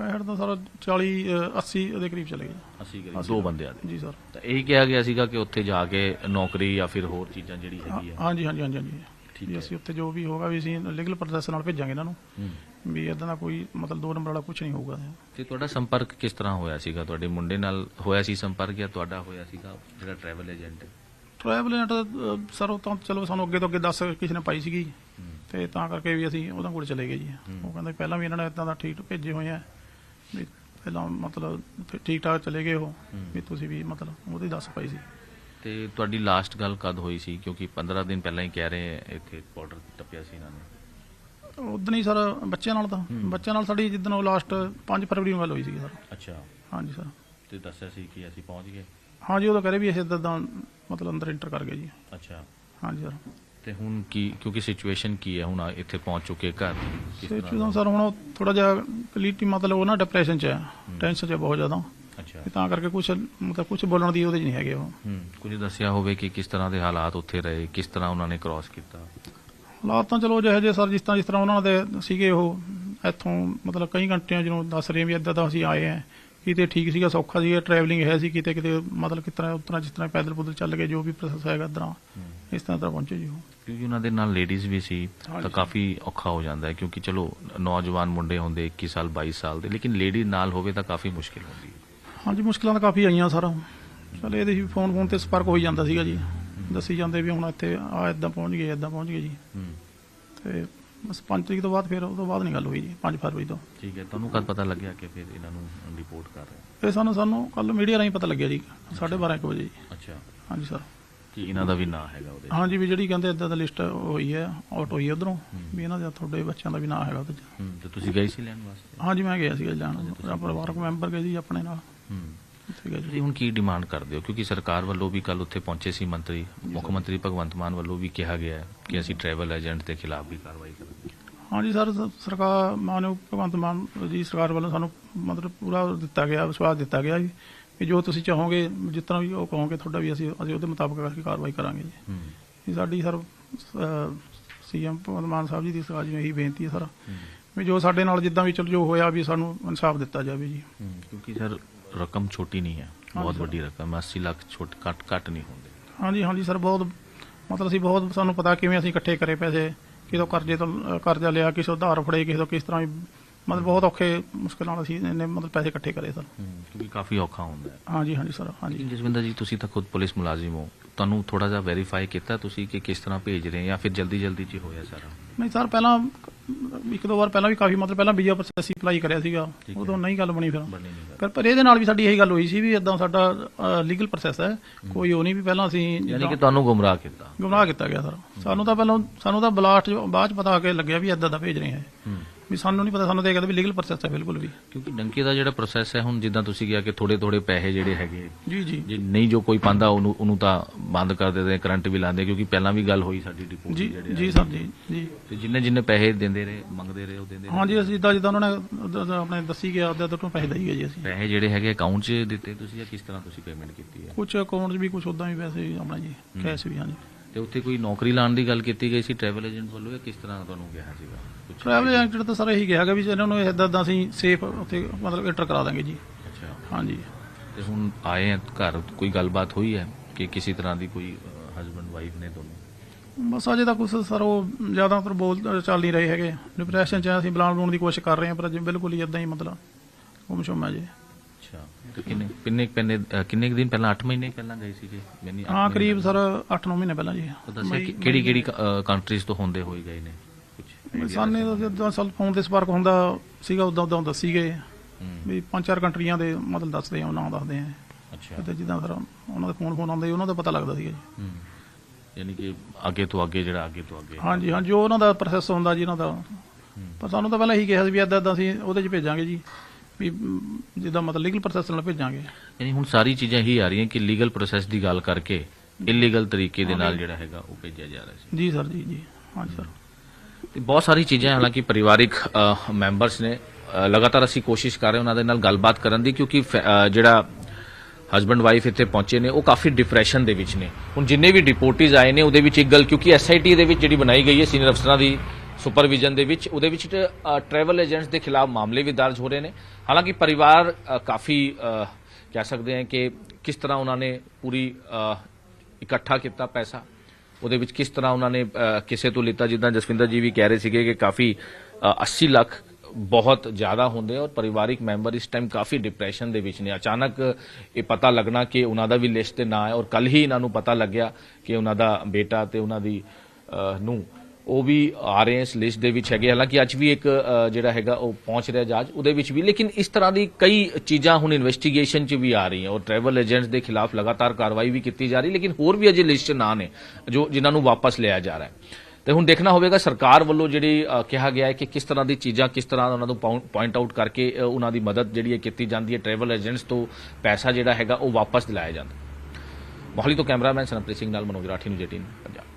S14: ਪੈਸੇ ਤਾਂ ਸਾਰਾ 40 ਅ, 80 ਦੇ ਕਰੀਬ ਚਲੇ ਗਏ।
S13: 80 ਕਰੀਬ ਦੋ ਬੰਦਿਆਂ ਦੇ।
S14: ਜੀ ਸਰ।
S13: ਤਾਂ ਇਹ ਕਿਹਾ ਗਿਆ ਸੀਗਾ ਕਿ ਉੱਥੇ ਜਾ ਕੇ ਨੌਕਰੀ ਜਾਂ ਫਿਰ ਹੋਰ ਚੀਜ਼ਾਂ ਜਿਹੜੀ ਹੈਗੀ ਹੈ
S14: ਹਾਂਜੀ ਹਾਂਜੀ ਹਾਂਜੀ ਹਾਂਜੀ। ਵੀ ਅਸੀਂ ਉੱਥੇ ਜੋ ਵੀ ਹੋਗਾ ਵੀ ਅਸੀਂ ਲੀਗਲ ਪ੍ਰੋਸੈਸ ਨਾਲ ਭੇਜਾਂਗੇ ਇਹਨਾਂ ਨੂੰ।
S13: ਹੂੰ।
S14: ਵੀ ਇਦਾਂ ਦਾ ਕੋਈ ਮਤਲਬ ਦੋ ਨੰਬਰ ਵਾਲਾ ਕੁਝ ਨਹੀਂ ਹੋਊਗਾ।
S13: ਤੇ ਤੁਹਾਡਾ ਸੰਪਰਕ ਕਿਸ ਤਰ੍ਹਾਂ ਹੋਇਆ ਸੀਗਾ? ਤੁਹਾਡੇ ਮੁੰਡੇ ਨਾਲ ਹੋਇਆ ਸੀ ਸੰਪਰਕ ਜਾਂ ਤੁਹਾਡਾ ਹੋਇਆ ਸੀਗਾ ਜਿਹੜਾ ਟਰੈਵਲ ਏਜੰਟ ਹੈ
S14: ਟਰੈਵਲ ਏਜੰਟ ਸਰ ਉਹ ਤਾਂ ਚਲੋ ਸਾਨੂੰ ਅੱਗੇ ਤੋਂ ਅੱਗੇ ਦੱਸ ਕਿਸੇ ਨੇ ਪਾਈ ਸੀਗੀ। ਤੇ ਤਾਂ ਕਰਕੇ ਵੀ ਅਸੀਂ ਉਹਨਾਂ ਕੋਲ ਚਲੇ ਗਏ ਜੀ। ਉਹ ਕਹਿੰਦੇ ਪਹਿਲਾਂ ਵੀ ਇਹਨਾਂ ਨੇ ਇਦਾਂ ਦਾ ਠੀਕ ਭੇਜੇ ਹੋਏ ਆ। ਵੀ ਪਹਿਲਾਂ ਮਤਲਬ ਠੀਕ ਠਾਕ ਚਲੇ ਗਏ ਉਹ ਵੀ ਤੁਸੀਂ ਵੀ ਮਤਲਬ ਉਹਦੀ ਦੱਸ ਪਾਈ ਸੀ।
S13: ਤੇ ਤੁਹਾਡੀ ਲਾਸਟ ਗੱਲ ਕਦ ਹੋਈ ਸੀ? ਕਿਉਂਕਿ 15 ਦਿਨ ਪਹਿਲਾਂ ਹੀ ਕਹਿ ਰਹੇ ਇੱਥੇ ਬਾਰਡਰ ਟੱਪਿਆ ਸੀ ਇਹਨਾਂ ਨੇ।
S14: ਉਦੋਂ ਹੀ ਸਰ ਬੱਚਿਆਂ ਨਾਲ ਤਾਂ। ਬੱਚਿਆਂ ਨਾਲ ਸਾਡੀ ਜਿੱਦਣ ਉਹ ਲਾਸਟ 5 ਫਰਵਰੀ ਨੂੰ ਗੱਲ ਹੋਈ ਸੀ ਸਰ।
S13: ਅੱਛਾ।
S14: ਹਾਂਜੀ ਸਰ।
S13: ਤੇ ਦੱਸਿਆ ਸੀ ਕਿ ਅਸੀਂ ਪਹੁੰਚ ਗਏ?
S14: ਹਾਂਜੀ ਉਹ ਤਾਂ ਕਹ ਰਹੇ ਵੀ ਅਸੀਂ ਇਦਾਂ ਮਤਲਬ ਅੰਦਰ ਇੰਟਰ ਕਰ ਗਏ ਜੀ।
S13: ਅੱਛਾ।
S14: ਹਾਂਜੀ ਸਰ।
S13: ਤੇ ਹੁਣ ਕੀ ਕਿਉਂਕਿ ਸਿਚੁਏਸ਼ਨ ਕੀ ਹੈ? ਹੁਣ ਇੱਥੇ ਪਹੁੰਚ ਚੁੱਕੇ ਘਰ।
S14: ਸਿਚੁਏਸ਼ਨ ਸਰ ਹੁਣ ਥੋੜਾ ਜਿਹਾ ਕਲੀਟੀ ਮਤਲਬ ਉਹ ਨਾ ਡਿਪਰੈਸ਼ਨ ਚ ਹੈ। ਟੈਨਸ਼ਨ ਚ ਬਹੁਤ ਜ਼ਿਆਦਾ।
S13: ਅੱਛਾ।
S14: ਤੇ ਤਾਂ ਕਰਕੇ ਕੁਝ ਮਤਲਬ ਕੁਝ ਬੋਲਣ ਦੀ ਉਹਦੇ ਨਹੀਂ ਹੈਗੇ ਉਹ।
S13: ਕੁਝ ਦੱਸਿਆ ਹੋਵੇ ਕਿ ਕਿਸ ਤਰ੍ਹਾਂ ਦੇ ਹਾਲਾਤ ਉੱਥੇ ਰਹੇ? ਕਿਸ ਤਰ੍ਹਾਂ ਉਹਨਾਂ ਨੇ ਕ੍ਰਾਸ ਕੀਤਾ?
S14: ਹਾਲਾਤ ਤਾਂ ਚਲੋ ਜਿਹੇ ਜਿਹੇ ਸਰ ਜਿਸ ਤਰ੍ਹਾਂ ਜਿਸ ਤਰ੍ਹਾਂ ਉਹਨਾਂ ਦੇ ਸੀਗੇ ਉਹ ਇੱਥੋਂ ਮਤਲਬ ਕਈ ਘੰਟਿਆਂ ਜਿਹਨੂੰ ਦੱਸ ਰਹੇ ਵੀ ਇਦਾਂ ਦਾ ਅਸੀਂ ਆਏ ਆ ਕਿਤੇ ਠੀਕ ਸੀਗਾ ਸੌਖਾ ਸੀਗਾ ਟਰੈਵਲਿੰਗ ਹੈ ਸੀ ਕਿਤੇ ਕਿਤੇ ਮਤਲਬ ਕਿਸ ਤਰ੍ਹਾਂ ਉਤਰਾ ਜਿਸ ਤਰ੍ਹਾਂ ਪੈਦਲ ਪੁਦਲ ਚੱਲ ਗਏ ਜੋ ਵੀ ਪ੍ਰੋਸੈਸ ਹੈਗਾ ਇਦਾਂ ਇਸ ਤਰ੍ਹਾਂ ਤਰ੍ਹਾਂ ਪਹੁੰਚੇ ਜੀ ਉਹ।
S13: ਕਿਉਂਕਿ ਉਹਨਾਂ ਦੇ ਨਾਲ ਲੇਡੀਜ਼ ਵੀ ਸੀ ਤਾਂ। ਕਾਫੀ ਔਖਾ ਹੋ ਜਾਂਦਾ ਹੈ ਕਿਉਂਕਿ ਚਲੋ ਨੌਜਵਾਨ ਮੁੰਡੇ ਹੁੰਦੇ 21 ਸਾਲ 22 ਸਾਲ ਦੇ ਲੇਕਿਨ ਲੇਡੀ ਨਾਲ ਹੋਵੇ ਤਾਂ ਕਾਫੀ ਮੁਸ਼ਕਿਲ ਹੁੰਦੀ ਹੈ।
S14: ਹਾਂਜੀ ਮੁਸ਼ਕਲਾਂ ਤਾਂ ਕਾਫੀ ਆਈਆਂ ਸਰ। ਚਲ ਇਹਦੇ ਹੀ ਫੋਨ ਫੋਨ ਤੇ ਸੰਪਰਕ ਹੋਈ ਜਾਂਦਾ ਸੀਗਾ ਜੀ। ਦੱਸੀ ਜਾਂਦੇ ਵੀ ਹੁਣ ਇੱਥੇ ਆ ਇਦਾਂ ਪਹੁੰਚ ਗਏ ਇਦਾਂ ਪਹੁੰਚ ਗਏ ਜੀ। ਤੇ ਬਸ 5 ਤਰੀਕ ਤੋਂ ਬਾਅਦ ਫਿਰ ਉਹ ਤੋਂ ਬਾਅਦ ਨਹੀਂ ਗੱਲ ਹੋਈ ਜੀ 5 ਫਰਵਰੀ ਤੋਂ।
S13: ਠੀਕ ਹੈ ਤੁਹਾਨੂੰ ਕਦ ਪਤਾ ਲੱਗਿਆ ਕਿ ਫਿਰ ਇਹਨਾਂ ਨੂੰ ਰਿਪੋਰਟ ਕਰ ਰਹੇ
S14: ਇਹ ਸਾਨੂੰ ਸਾਨੂੰ ਕੱਲ ਮੀਡੀਆ ਰਾਹੀਂ ਪਤਾ ਲੱਗਿਆ ਜੀ 12:30 ਇੱਕ ਵਜੇ ਜੀ।
S13: ਅੱਛਾ।
S14: ਹਾਂਜੀ ਸਰ
S13: ਕਿ ਇਹਨਾਂ ਦਾ ਵੀ ਨਾਂ ਹੈਗਾ ਉਹਦੇ।
S14: ਹਾਂਜੀ ਵੀ ਜਿਹੜੀ ਕਹਿੰਦੇ ਇਦਾਂ ਦਾ ਲਿਸਟ ਹੋਈ ਹੈ ਆਊਟ ਹੋਈ ਉਧਰੋਂ ਵੀ ਇਹਨਾਂ ਦਾ ਤੁਹਾਡੇ ਬੱਚਿਆਂ ਦਾ ਵੀ ਨਾਂ ਹੈਗਾ ਉਹਦੇ 'ਚ।
S13: ਤੇ ਤੁਸੀਂ ਗਏ ਸੀ ਲੈਣ ਵਾਸਤੇ?
S14: ਹਾਂਜੀ ਮੈਂ ਗਿਆ ਸੀਗਾ ਲੈਣ। ਪਰਿਵਾਰਕ ਮੈਂਬਰ ਗਏ ਸੀ ਆਪਣੇ ਨਾਲ।
S13: ਹੂੰ।
S14: ਗਏ ਸੀ
S13: ਤੁਸੀਂ ਹੁਣ ਕੀ ਡਿਮਾਂਡ ਕਰਦੇ ਹੋ? ਕਿਉਂਕਿ ਸਰਕਾਰ ਵੱਲੋਂ ਵੀ ਕੱਲ ਉੱਥੇ ਪਹੁੰਚੇ ਸੀ ਮੰਤਰੀ ਮੁੱਖ ਮੰਤਰੀ ਭਗਵੰਤ ਮਾਨ ਵੱਲੋਂ ਵੀ ਕਿਹਾ ਗਿਆ ਹੈ ਕਿ ਅਸੀਂ ਟਰੈਵਲ ਏਜੰਟ ਦੇ ਖਿਲਾਫ ਵੀ ਕਾਰਵਾਈ ਕਰਾਂਗੇ।
S14: ਹਾਂਜੀ ਸਰ ਸਰਕਾਰ ਮਾਨਯੋਗ ਭਗਵੰਤ ਮਾਨ ਜੀ ਸਰਕਾਰ ਵੱਲੋਂ ਸਾਨੂੰ ਮਤਲਬ ਪੂਰਾ ਦਿੱਤਾ ਗਿਆ ਵਿਸ਼ਵਾਸ ਦਿੱਤਾ ਗਿਆ ਜੀ ਕਿ ਜੋ ਤੁਸੀਂ ਚਾਹੋਗੇ ਜਿਸ ਤਰ੍ਹਾਂ ਵੀ ਉਹ ਕਹੋਗੇ ਤੁਹਾਡਾ ਵੀ ਅਸੀਂ ਅਸੀਂ ਉਹਦੇ ਮੁਤਾਬਕ ਕਰਕੇ ਕਾਰਵਾਈ ਕਰਾਂਗੇ ਜੀ।
S13: ਹੂੰ।
S14: ਇਹ ਸਾਡੀ ਸਰ ਸੀਐਮ ਭਗਵੰਤ ਮਾਨ ਸਾਹਿਬ ਜੀ ਦੀ ਸਰਕਾਰ ਜੀ ਨੂੰ ਇਹੀ ਬੇਨਤੀ ਹੈ ਸਰ ਵੀ ਜੋ ਸਾਡੇ ਨਾਲ ਜਿੱਦਾਂ ਵੀ ਚਲੋ ਜੋ ਹੋਇਆ ਵੀ ਸਾਨੂੰ ਇਨਸਾਫ ਦਿੱਤਾ ਜਾਵੇ ਜੀ।
S13: ਹੂੰ, ਕਿਉਂਕਿ ਸਰ ਰਕਮ ਛੋਟੀ ਨਹੀਂ ਹੈ ਬਹੁਤ। ਵੱਡੀ ਰਕਮ ਹੈ 80 ਲੱਖ ਛੋਟ ਘੱਟ ਘੱਟ ਨਹੀਂ ਹੁੰਦੇ।
S14: ਹਾਂਜੀ ਹਾਂਜੀ ਸਰ ਬਹੁਤ ਮਤਲਬ ਅਸੀਂ ਬਹੁਤ ਸਾਨੂੰ ਪਤਾ ਕਿਵੇਂ ਅਸੀਂ ਇਕੱਠੇ ਕਰੇ ਪੈਸੇ ਕਿਦੋਂ ਕਰਜ਼ੇ ਤੋਂ ਕਰਜ਼ਾ ਲਿਆ ਕਿਸੇ ਉਧਾਰ ਫੜੇ ਕਿਸੇ ਤੋਂ ਕਿਸ ਤਰ੍ਹਾਂ ਮਤਲਬ ਬਹੁਤ ਔਖੇ ਮੁਸ਼ਕਲ ਨਾਲ ਅਸੀਂ ਇੰਨੇ ਮਤਲਬ ਪੈਸੇ ਇਕੱਠੇ ਕਰੇ ਸਰ।
S13: ਕਿਉਂਕਿ ਕਾਫੀ ਔਖਾ ਹੁੰਦਾ ਹੈ।
S14: ਹਾਂਜੀ ਹਾਂਜੀ ਸਰ ਹਾਂਜੀ।
S13: ਜਸਵਿੰਦਰ ਜੀ ਤੁਸੀਂ ਤਾਂ ਖੁਦ ਪੁਲਿਸ ਮੁਲਾਜ਼ਮ ਹੋ। ਤੁਹਾਨੂੰ ਥੋੜਾ ਜਿਹਾ ਵੈਰੀਫਾਈ ਕੀਤਾ ਤੁਸੀਂ ਕਿ ਕਿਸ ਤਰ੍ਹਾਂ ਭੇਜ ਰਹੇ ਜਾਂ ਫਿਰ ਜਲਦੀ ਜਲਦੀ ਚ ਹੋਇਆ ਸਾਰਾ?
S14: ਨਹੀਂ ਸਰ ਪਹਿਲਾਂ ਇੱਕ ਦੋ ਵਾਰ ਪਹਿਲਾਂ ਵੀ ਕਾਫੀ ਮਤਲਬ ਪਹਿਲਾਂ ਵੀਜ਼ਾ ਪ੍ਰੋਸੈਸ ਹੀ ਅਪਲਾਈ ਕਰਿਆ ਸੀਗਾ। ਉਦੋਂ ਨਹੀਂ ਗੱਲ ਬਣੀ ਫਿਰ।
S13: ਬਣੀ ਨਹੀਂ
S14: ਪਰ ਪਰ ਇਹਦੇ ਨਾਲ ਵੀ ਸਾਡੀ ਇਹੀ ਗੱਲ ਹੋਈ ਸੀ ਵੀ ਇਦਾਂ ਸਾਡਾ ਲੀਗਲ ਪ੍ਰੋਸੈਸ ਹੈ। ਕੋਈ ਉਹ ਨਹੀਂ ਵੀ ਪਹਿਲਾਂ ਅਸੀਂ
S13: ਯਾਨੀ ਕਿ ਤੁਹਾਨੂੰ ਗੁੰਮਰਾਹ ਕੀਤਾ।
S14: ਗੁੰਮਰਾਹ ਕੀਤਾ ਗਿਆ ਸਰ। ਸਾਨੂੰ ਤਾਂ ਪਹਿਲਾਂ ਸਾਨੂੰ ਤਾਂ ਬਲਾਸਟ ਬਾਅਦ ਚ ਪਤਾ ਆ ਕੇ ਲੱਗਿਆ ਵੀ ਇਦਾਂ ਦਾ ਭੇਜ ਰਹੇ ਹੈ। ਵੀ ਸਾਨੂੰ ਨਹੀਂ ਪਤਾ ਸਾਨੂੰ ਤਾਂ ਇਹ ਕਹਿੰਦੇ ਵੀ ਲੀਗਲ ਪ੍ਰੋਸੈਸ ਹੈ ਬਿਲਕੁਲ ਵੀ।
S13: ਕਿਉਂਕਿ ਡੰਕੇ ਦਾ ਜਿਹੜਾ ਪ੍ਰੋਸੈਸ ਹੈ ਹੁਣ ਜਿੱਦਾਂ ਤੁਸੀਂ ਕਿਹਾ ਕਿ ਥੋੜੇ ਥੋੜੇ ਪੈਸੇ ਜਿਹੜੇ ਹੈਗੇ
S14: ਜੀ ਜੀ।
S13: ਜੇ ਨਹੀਂ ਜੋ ਕੋਈ ਪਾਉਂਦਾ ਉਹਨੂੰ ਉਹਨੂੰ ਤਾਂ ਬੰਦ ਕਰ ਦਿੰਦੇ ਕਰੰਟ ਵੀ ਲਾਉਂਦੇ ਕਿਉਂਕਿ ਪਹਿਲਾਂ ਵੀ ਗੱਲ ਹੋਈ ਸਾਡੀ ਡਿਪੋਜ਼ਿਟ
S14: ਜੀ ਜੀ। ਸਰ ਜੀ ਜੀ।
S13: ਤੇ ਜਿੰਨੇ ਜਿੰਨੇ ਪੈਸੇ ਦਿੰਦੇ ਰਹੇ ਮੰਗਦੇ ਰਹੇ ਉਹ ਦਿੰਦੇ ਰਹੇ।
S14: ਹਾਂਜੀ ਅਸੀਂ ਜਿੱਦਾਂ ਜਿੱਦਾਂ ਉਹਨਾਂ ਨੇ ਆਪਣੇ ਦੱਸੀ ਗਿਆ ਉਹਦੇ ਤੋਂ ਪੈਸੇ ਦਈ ਗਏ ਜੀ ਅਸੀਂ।
S13: ਪੈਸੇ ਜਿਹੜੇ ਹੈਗੇ ਅਕਾਊਂਟ 'ਚ ਦਿੱਤੇ ਤੁਸੀਂ ਜਾਂ ਕਿਸ ਤਰ੍ਹਾਂ ਤੁਸੀਂ ਪੇਮੈਂਟ ਕੀਤੀ ਹੈ?
S14: ਕੁਝ ਅਕਾਊਂਟ 'ਚ ਵੀ ਕੁਝ ਉਦਾਂ ਵੀ ਪੈਸੇ ਆਪਣਾ ਜੀ ਕੈਸ਼ ਵੀ ਹਾਂਜੀ।
S13: ਤੇ ਉੱਥੇ ਕੋਈ ਨੌਕਰੀ ਲਾਉਣ ਦੀ ਗੱਲ ਕੀਤੀ ਗਈ ਸੀ ਟਰੈਵਲ ਏਜੰਟ ਵੱਲੋਂ ਜਾਂ ਕਿਸ ਤਰ੍ਹਾਂ ਤੁਹਾਨੂੰ ਕਿਹਾ ਸੀਗਾ? ਕੁਛ
S14: ਟਰੈਵਲ ਏਜੰਟ ਤਾਂ ਸਰ ਇਹੀ ਕਿਹਾ ਗਿਆ ਵੀ ਇਹਨਾਂ ਨੂੰ ਇਦਾਂ ਇਦਾਂ ਅਸੀਂ ਸੇਫ ਉੱਥੇ ਮਤਲਬ ਇੰਟਰ ਕਰਾ ਦਾਂਗੇ ਜੀ।
S13: ਅੱਛਾ।
S14: ਹਾਂਜੀ।
S13: ਤੇ ਹੁਣ ਆਏ ਆ ਘਰ ਕੋਈ ਗੱਲਬਾਤ ਹੋਈ ਹੈ ਕਿ ਕਿਸੇ ਤਰ੍ਹਾਂ ਦੀ ਕੋਈ ਹਸਬੰਡ ਵਾਈਫ ਨੇ ਦੋਨੋਂ
S14: ਬਸ ਅਜੇ ਤਾਂ ਕੁਝ ਸਰ ਉਹ ਜ਼ਿਆਦਾਤਰ ਬੋਲ ਚੱਲ ਨਹੀਂ ਰਹੇ ਹੈਗੇ। ਡਿਪਰੈਸ਼ਨ 'ਚ ਅਸੀਂ ਬੁਲਾਉਣ ਦੀ ਕੋਸ਼ਿਸ਼ ਕਰ ਰਹੇ ਹਾਂ ਪਰ ਅਜੇ ਬਿਲਕੁਲ ਹੀ ਇਦਾਂ ਹੀ ਮਤਲਬ ਗੁੰਮਸ਼ੁਮ ਹੈ ਜੀ।
S13: ਕਿੰਨੇ ਕਿੰਨੇ ਕਿੰਨੇ ਕੁ ਦਿਨ ਪਹਿਲਾਂ 8 ਮਹੀਨੇ ਪਹਿਲਾਂ ਗਏ ਸੀਗੇ? ਮੈਨੇ
S14: ਹਾਂ ਕਰੀਬ ਸਰ 8-9 ਮਹੀਨੇ ਪਹਿਲਾਂ ਜੀ।
S13: ਦੱਸਿਆ ਕਿ ਕਿਹੜੀ ਕਿਹੜੀ ਕੰਟਰੀਜ਼ ਤੋਂ ਹੁੰਦੇ ਹੋਏ ਗਏ ਨੇ? ਕੁਝ
S14: ਸਾਨੇ ਤਾਂ। ਜਦੋਂ ਸੈਲ ਫੋਨ ਤੇ ਸੰਪਰਕ ਹੁੰਦਾ ਸੀਗਾ ਉਦਾਂ ਉਦਾਂ ਦੱਸੀ ਗਏ। ਵੀ ਪੰਜ ਚਾਰ ਕੰਟਰੀਆਂ ਦੇ ਮਤਲਬ ਦੱਸਦੇ ਆ ਨਾਂ ਦੱਸਦੇ ਆ।
S13: ਅੱਛਾ।
S14: ਤੇ ਜਿੱਦਾਂ ਫਿਰ ਉਹਨਾਂ ਦੇ ਫੋਨ ਫੋਨ ਆਉਂਦੇ ਉਹਨਾਂ ਦਾ ਪਤਾ ਲੱਗਦਾ ਸੀਗਾ ਜੀ।
S13: ਹੂੰ। ਯਾਨੀ ਕਿ ਅੱਗੇ ਤੋਂ ਅੱਗੇ ਜਿਹੜਾ ਅੱਗੇ ਤੋਂ ਅੱਗੇ।
S14: ਹਾਂਜੀ ਹਾਂ ਜੋ ਉਹਨਾਂ ਦਾ ਪ੍ਰੋਸੈਸ ਹੁੰਦਾ ਜੀ ਉਹਨਾਂ ਦਾ। ਪਰ ਸਾਨੂੰ ਤਾਂ ਪਹਿਲਾਂ ਇਹੀ ਕਿਹਾ ਸੀ ਵੀ ਇਦਾਂ ਇਦਾਂ ਅਸੀਂ ਉਹਦੇ 'ਚ ਭੇਜਾਂਗੇ ਜੀ। ਵੀ ਜਿੱਦਾਂ ਮਤਲਬ ਲੀਗਲ ਪ੍ਰੋਸੈਸ ਨਾਲ ਭੇਜਾਂਗੇ।
S13: ਯਾਨੀ ਹੁਣ ਸਾਰੀ ਚੀਜ਼ਾਂ ਹੀ ਆ ਰਹੀਆਂ ਕਿ ਲੀਗਲ ਪ੍ਰੋਸੈਸ ਦੀ ਗੱਲ ਕਰਕੇ ਇਲੀਗਲ ਤਰੀਕੇ ਦੇ ਨਾਲ ਜਿਹੜਾ ਹੈਗਾ ਉਹ ਭੇਜਿਆ ਜਾ ਰਿਹਾ ਸੀ।
S14: ਜੀ ਸਰ ਜੀ ਜੀ। ਹਾਂਜੀ ਸਰ।
S13: ਤੇ ਬਹੁਤ ਸਾਰੀ ਚੀਜ਼ਾਂ ਹਾਲਾਂਕਿ ਪਰਿਵਾਰਿਕ ਮੈਂਬਰਸ ਨੇ ਲਗਾਤਾਰ ਅਸੀਂ ਕੋਸ਼ਿਸ਼ ਕਰ ਰਹੇ ਉਹਨਾਂ ਦੇ ਨਾਲ ਗੱਲਬਾਤ ਕਰਨ ਦੀ ਕਿਉਂਕਿ ਜਿਹੜਾ ਹਸਬੰਡ ਵਾਈਫ ਇੱਥੇ ਪਹੁੰਚੇ ਨੇ ਉਹ ਕਾਫੀ ਡਿਪਰੈਸ਼ਨ ਦੇ ਵਿੱਚ ਨੇ। ਹੁਣ ਜਿੰਨੇ ਵੀ ਡਿਪੋਰਟੀਜ਼ ਆਏ ਨੇ ਉਹਦੇ ਵਿੱਚ ਇੱਕ ਗੱਲ ਕਿਉਂਕਿ ਐਸਆਈਟੀ ਦੇ ਵਿੱਚ ਜਿਹੜੀ ਬਣਾਈ ਗਈ ਹੈ ਸੀਨੀਅਰ ਅਫਸਰਾਂ ਦੀ ਸੁਪਰਵਿਜ਼ਨ ਦੇ ਵਿੱਚ। ਉਹਦੇ ਵਿੱਚ ਟਰੈਵਲ ਏਜੰਟਸ ਦੇ ਖਿਲਾਫ ਮਾਮਲੇ ਵੀ ਦਰਜ ਹੋ ਰਹੇ ਨੇ। ਹਾਲਾਂਕਿ ਪਰਿਵਾਰ ਕਾਫੀ ਕਹਿ ਸਕਦੇ ਹਾਂ ਕਿ ਕਿਸ ਤਰ੍ਹਾਂ ਉਹਨਾਂ ਨੇ ਪੂਰੀ ਇਕੱਠਾ ਕੀਤਾ ਪੈਸਾ ਉਹਦੇ ਵਿੱਚ ਕਿਸ ਤਰ੍ਹਾਂ ਉਹਨਾਂ ਨੇ ਕਿਸੇ ਤੋਂ ਲਿੱਤਾ। ਜਿੱਦਾਂ ਜਸਵਿੰਦਰ ਜੀ ਵੀ ਕਹਿ ਰਹੇ ਸੀਗੇ ਕਿ ਕਾਫੀ ਅ, 80 ਲੱਖ ਬਹੁਤ ਜ਼ਿਆਦਾ ਹੁੰਦੇ ਔਰ ਪਰਿਵਾਰਿਕ ਮੈਂਬਰ ਇਸ ਟਾਈਮ ਕਾਫੀ ਡਿਪਰੈਸ਼ਨ ਦੇ ਵਿੱਚ ਨੇ। ਅਚਾਨਕ ਇਹ ਪਤਾ ਲੱਗਣਾ ਕਿ ਉਹਨਾਂ ਦਾ ਵੀ ਲਿਸਟ ਤੇ ਨਾਂ ਹੈ ਔਰ ਕੱਲ ਹੀ ਇਹਨਾਂ ਨੂੰ ਪਤਾ ਲੱਗਿਆ ਕਿ ਉਹਨਾਂ ਦਾ ਬੇਟਾ ਤੇ ਉਹਨਾਂ ਦੀ ਨੂੰ ਉਹ ਵੀ ਆ ਰਹੇ ਇਸ ਲਿਸਟ ਦੇ ਵਿੱਚ ਹੈਗੇ। ਹਾਲਾਂਕਿ ਅੱਜ ਵੀ ਇੱਕ ਜਿਹੜਾ ਹੈਗਾ ਉਹ ਪਹੁੰਚ ਰਿਹਾ ਜਹਾਜ਼ ਉਹਦੇ ਵਿੱਚ ਵੀ। ਲੇਕਿਨ ਇਸ ਤਰ੍ਹਾਂ ਦੀ ਕਈ ਚੀਜ਼ਾਂ ਹੁਣ ਇਨਵੈਸਟੀਗੇਸ਼ਨ 'ਚ ਵੀ ਆ ਰਹੀਆਂ ਔਰ ਟਰੈਵਲ ਏਜੰਟਸ ਦੇ ਖਿਲਾਫ ਲਗਾਤਾਰ ਕਾਰਵਾਈ ਵੀ ਕੀਤੀ ਜਾ ਰਹੀ, ਲੇਕਿਨ ਹੋਰ ਵੀ ਅਜੇ ਲਿਸਟ 'ਚ ਨਾਂ ਨੇ ਜੋ ਜਿਨ੍ਹਾਂ ਨੂੰ ਵਾਪਸ ਲਿਆ ਜਾ ਰਿਹਾ ਹੈ। ਤੇ ਹੁਣ ਦੇਖਣਾ ਹੋਵੇਗਾ ਸਰਕਾਰ ਵੱਲੋਂ ਜਿਹੜੀ ਕਿਹਾ ਗਿਆ ਹੈ ਕਿ ਕਿਸ ਤਰ੍ਹਾਂ ਦੀ ਚੀਜ਼ਾਂ ਕਿਸ ਤਰ੍ਹਾਂ ਉਹਨਾਂ ਨੂੰ ਪੁਆਇੰਟ ਆਊਟ ਕਰਕੇ ਉਹਨਾਂ ਦੀ ਮਦਦ ਜਿਹੜੀ ਹੈ ਕੀਤੀ ਜਾਂਦੀ ਹੈ ਟਰੈਵਲ ਏਜੰਟਸ ਤੋਂ ਪੈਸਾ ਜਿਹੜਾ ਹੈਗਾ ਉਹ ਵਾਪਸ ਦਿਲਾਇਆ ਜਾਂਦਾ। ਮੋਹਾਲੀ ਤੋਂ ਕੈਮਰਾਮੈਨ ਸਨਪ੍ਰੀਤ ਸਿੰਘ ਨਾਲ ਮਨੋਜ ਰਾਠੀ ਨੂੰ ਜੇਟੀਨ ਪੰਜਾਬ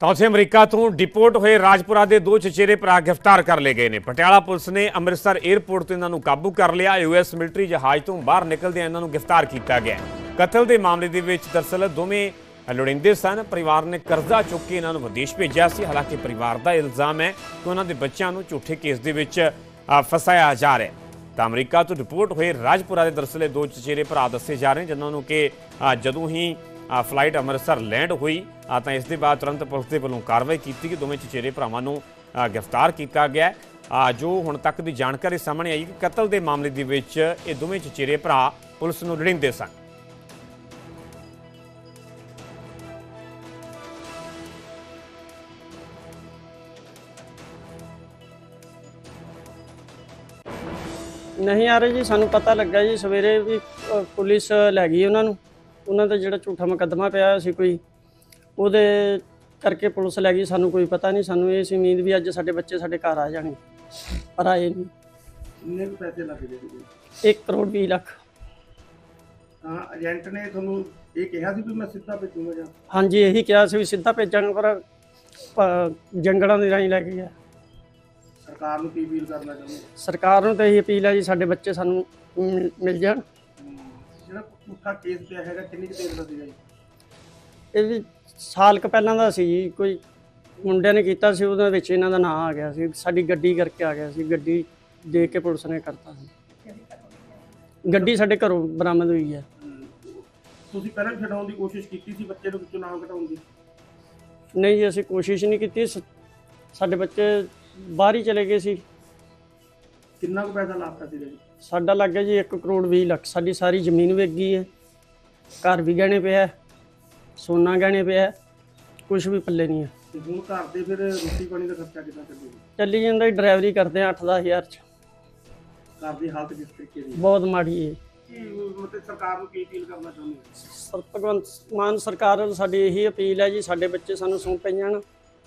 S1: ਤਾਂ ਉੱਥੇ ਅਮਰੀਕਾ ਤੋਂ ਡਿਪੋਰਟ ਹੋਏ ਰਾਜਪੁਰਾ ਦੇ ਦੋ ਚਚੇਰੇ ਭਰਾ ਗ੍ਰਿਫਤਾਰ ਕਰ ਲਏ ਗਏ ਨੇ। ਪਟਿਆਲਾ ਪੁਲਿਸ ਨੇ ਅੰਮ੍ਰਿਤਸਰ 에ਅਰਪੋਰਟ ਤੋਂ ਇਹਨਾਂ ਨੂੰ ਕਾਬੂ ਕਰ ਲਿਆ। ਯੂਐਸ ਮਿਲਟਰੀ ਜਹਾਜ਼ ਤੋਂ ਬਾਹਰ ਨਿਕਲਦਿਆਂ ਇਹਨਾਂ ਨੂੰ ਗ੍ਰਿਫਤਾਰ ਕੀਤਾ ਗਿਆ ਕਤਲ ਦੇ ਮਾਮਲੇ ਦੇ ਵਿੱਚ ਦਰਸਲ ਦੋਵੇਂ ਲੋੜਿੰਦੇ ਸਨ। ਪਰਿਵਾਰ ਨੇ ਕਰਜ਼ਾ ਚੁੱਕ ਕੇ ਇਹਨਾਂ ਨੂੰ ਵਿਦੇਸ਼ ਭੇਜਿਆ ਸੀ। ਹਾਲਾਂਕਿ ਪਰਿਵਾਰ ਦਾ ਇਲਜ਼ਾਮ ਹੈ ਕਿ ਉਹਨਾਂ ਦੇ ਬੱਚਿਆਂ ਨੂੰ ਝੂਠੇ ਕੇਸ ਦੇ ਵਿੱਚ ਫਸਾਇਆ ਜਾ ਰਿਹਾ ਹੈ। ਤਾਂ ਅਮਰੀਕਾ ਤੋਂ ਰਿਪੋਰਟ ਹੋਏ ਰਾਜਪੁਰਾ ਦੇ ਦਰਸਲੇ ਦੋ ਚਚੇਰੇ ਭਰਾ ਦੱਸੇ ਜਾ ਰਹੇ ਨੇ, ਜਿਨ੍ਹਾਂ ਨੂੰ ਕਿ ਜਦੋਂ ਹੀ ਫਲਾਈਟ ਅੰਮ੍ਰਿਤਸਰ ਲੈਂਡ ਹੋਈ ਤਾਂ ਇਸ ਦੇ ਬਾਅਦ ਤੁਰੰਤ ਪੁਲਿਸ ਦੇ ਵੱਲੋਂ ਕਾਰਵਾਈ ਕੀਤੀ ਕਿ ਦੋਵੇਂ ਚਚੇਰੇ ਭਰਾਵਾਂ ਨੂੰ ਗ੍ਰਿਫਤਾਰ ਕੀਤਾ ਗਿਆ ਜੋ ਹੁਣ ਤੱਕ ਦੀ ਜਾਣਕਾਰੀ ਸਾਹਮਣੇ ਆਈ ਕਿ ਕਤਲ ਦੇ ਮਾਮਲੇ ਦੇ ਵਿੱਚ ਇਹ ਦੋਵੇਂ ਚਚੇਰੇ ਭਰਾ ਪੁਲਿਸ ਨੂੰ ਲੜਿੰਦੇ ਸਨ।
S15: ਨਹੀਂ ਆ ਰਹੇ ਜੀ, ਸਾਨੂੰ ਪਤਾ ਲੱਗਾ ਜੀ, ਸਵੇਰੇ ਵੀ ਪੁਲਿਸ ਲੈ ਗਈ ਉਹਨਾਂ ਨੂੰ। ਉਹਨਾਂ ਦਾ ਜਿਹੜਾ ਝੂਠਾ ਮੁਕੱਦਮਾ ਪਿਆ ਸੀ ਕੋਈ ਉਹਦੇ ਕਰਕੇ ਪੁਲਿਸ ਲੈ ਗਈ ਸਾਨੂੰ ਕੋਈ ਪਤਾ ਨਹੀਂ ਸਾਨੂੰ ਇਹ ਸੀ ਉਮੀਦ ਵੀ ਅੱਜ ਸਾਡੇ ਬੱਚੇ ਸਾਡੇ ਘਰ ਆ ਜਾਣਗੇ ਪਰ ਆਏ ਨਹੀਂ।
S16: ਕਿੰਨੇ ਕੁ ਪੈਸੇ ਲੱਗ ਗਏ ਜੀ
S15: 1 ਕਰੋੜ 20 ਲੱਖ।
S16: ਤਾਂ ਏਜੰਟ ਨੇ ਤੁਹਾਨੂੰ ਇਹ ਕਿਹਾ ਸੀ ਵੀ ਮੈਂ ਸਿੱਧਾ ਭੇਜੂਗਾ ਜਾਂ?
S15: ਹਾਂਜੀ ਇਹੀ ਕਿਹਾ ਸੀ ਵੀ ਸਿੱਧਾ ਭੇਜਾਂਗੇ ਪਰ ਪ- ਜੰਗਲਾਂ ਦੇ ਰਾਹੀਂ ਲੈ ਕੇ ਗਿਆ
S16: ਸਰਕਾਰ ਨੂੰ ਕੀ ਅਪੀਲ ਕਰਨਾ ਚਾਹੁੰਦੇ?
S15: ਸਰਕਾਰ ਨੂੰ ਤਾਂ ਇਹੀ ਅਪੀਲ ਹੈ ਜੀ ਸਾਡੇ ਬੱਚੇ ਸਾਨੂੰ ਮਿਲ- ਮਿਲ ਜਾਣ।
S16: ਜਿਹੜਾ ਝੂਠਾ ਕੇਸ ਪਿਆ ਹੈਗਾ ਕਿੰਨੀ ਕੁ ਦੇਰ ਦਾ ਸੀਗਾ ਜੀ?
S15: ਇਹ ਵੀ ਸਾਲ ਕੁ ਪਹਿਲਾਂ ਦਾ ਸੀ ਜੀ ਕੋਈ ਮੁੰਡਿਆਂ ਨੇ ਕੀਤਾ ਸੀ ਉਹਦੇ ਵਿੱਚ ਇਹਨਾਂ ਦਾ ਨਾਂ ਆ ਗਿਆ ਸੀ ਸਾਡੀ ਗੱਡੀ ਕਰਕੇ ਆ ਗਿਆ ਸੀ ਗੱਡੀ ਦੇ ਕੇ ਪੁਲਿਸ ਨੇ ਕਰਤਾ ਸੀ। ਗੱਡੀ ਸਾਡੇ ਘਰੋਂ ਬਰਾਮਦ ਹੋਈ ਹੈ।
S16: ਤੁਸੀਂ ਪਹਿਲਾਂ ਵੀ ਛਡਾਉਣ ਦੀ ਕੋਸ਼ਿਸ਼ ਕੀਤੀ ਸੀ ਬੱਚੇ ਨੂੰ ਵਿੱਚੋਂ ਨਾਮ ਘਟਾਉਣ ਦੀ?
S15: ਨਹੀਂ ਜੀ ਅਸੀਂ ਕੋਸ਼ਿਸ਼ ਨਹੀਂ ਕੀਤੀ ਸ- ਸਾਡੇ ਬੱਚੇ ਬਾਹਰ ਹੀ ਚਲੇ ਗਏ ਸੀ।
S16: ਕਿੰਨਾ ਕੁ ਪੈਸਾ ਲਾਪਤਾ ਸੀਗਾ ਜੀ?
S15: ਸਾਡਾ ਲੱਗ ਗਿਆ ਜੀ 1 ਕਰੋੜ 20 ਲੱਖ ਸਾਡੀ ਸਾਰੀ ਜ਼ਮੀਨ ਵਿਕ ਗਈ ਹੈ। ਘਰ ਵੀ ਗਹਿਣੇ ਪਿਆ ਹੈ, ਸੋਨਾ ਗਹਿਣੇ ਪਿਆ ਕੁਝ ਵੀ ਪੱਲੇ ਨਹੀਂ ਹੈ।
S16: ਤੇ ਹੁਣ ਘਰ ਦੇ ਫਿਰ ਰੋਟੀ ਪਾਣੀ ਦਾ ਖਰਚਾ ਕਿੱਦਾਂ ਚੱਲੇਗਾ?
S15: ਚੱਲੀ ਜਾਂਦਾ ਜੀ ਡਰਾਈਵਰੀ ਕਰਦੇ ਆ 8-10 ਹਜ਼ਾਰ ਚ।
S16: ਘਰ ਦੀ ਹਾਲਤ ਕਿਸ ਤਰੀਕੇ ਦੀ ਹੈ?
S15: ਬਹੁਤ ਮਾੜੀ ਹੈ।
S16: ਕੀ ਮਤਲਬ ਸਰਕਾਰ ਨੂੰ ਕੀ ਅਪੀਲ ਕਰਨਾ ਚਾਹੁੰਦੇ ਹੋ?
S15: ਸਰ ਭਗਵੰਤ ਮਾਨ ਸਰਕਾਰ ਵੱਲੋਂ ਸਾਡੀ ਇਹੀ ਅਪੀਲ ਹੈ ਜੀ ਸਾਡੇ ਬੱਚੇ ਸਾਨੂੰ ਸੌਂਪੇ ਜਾਣ।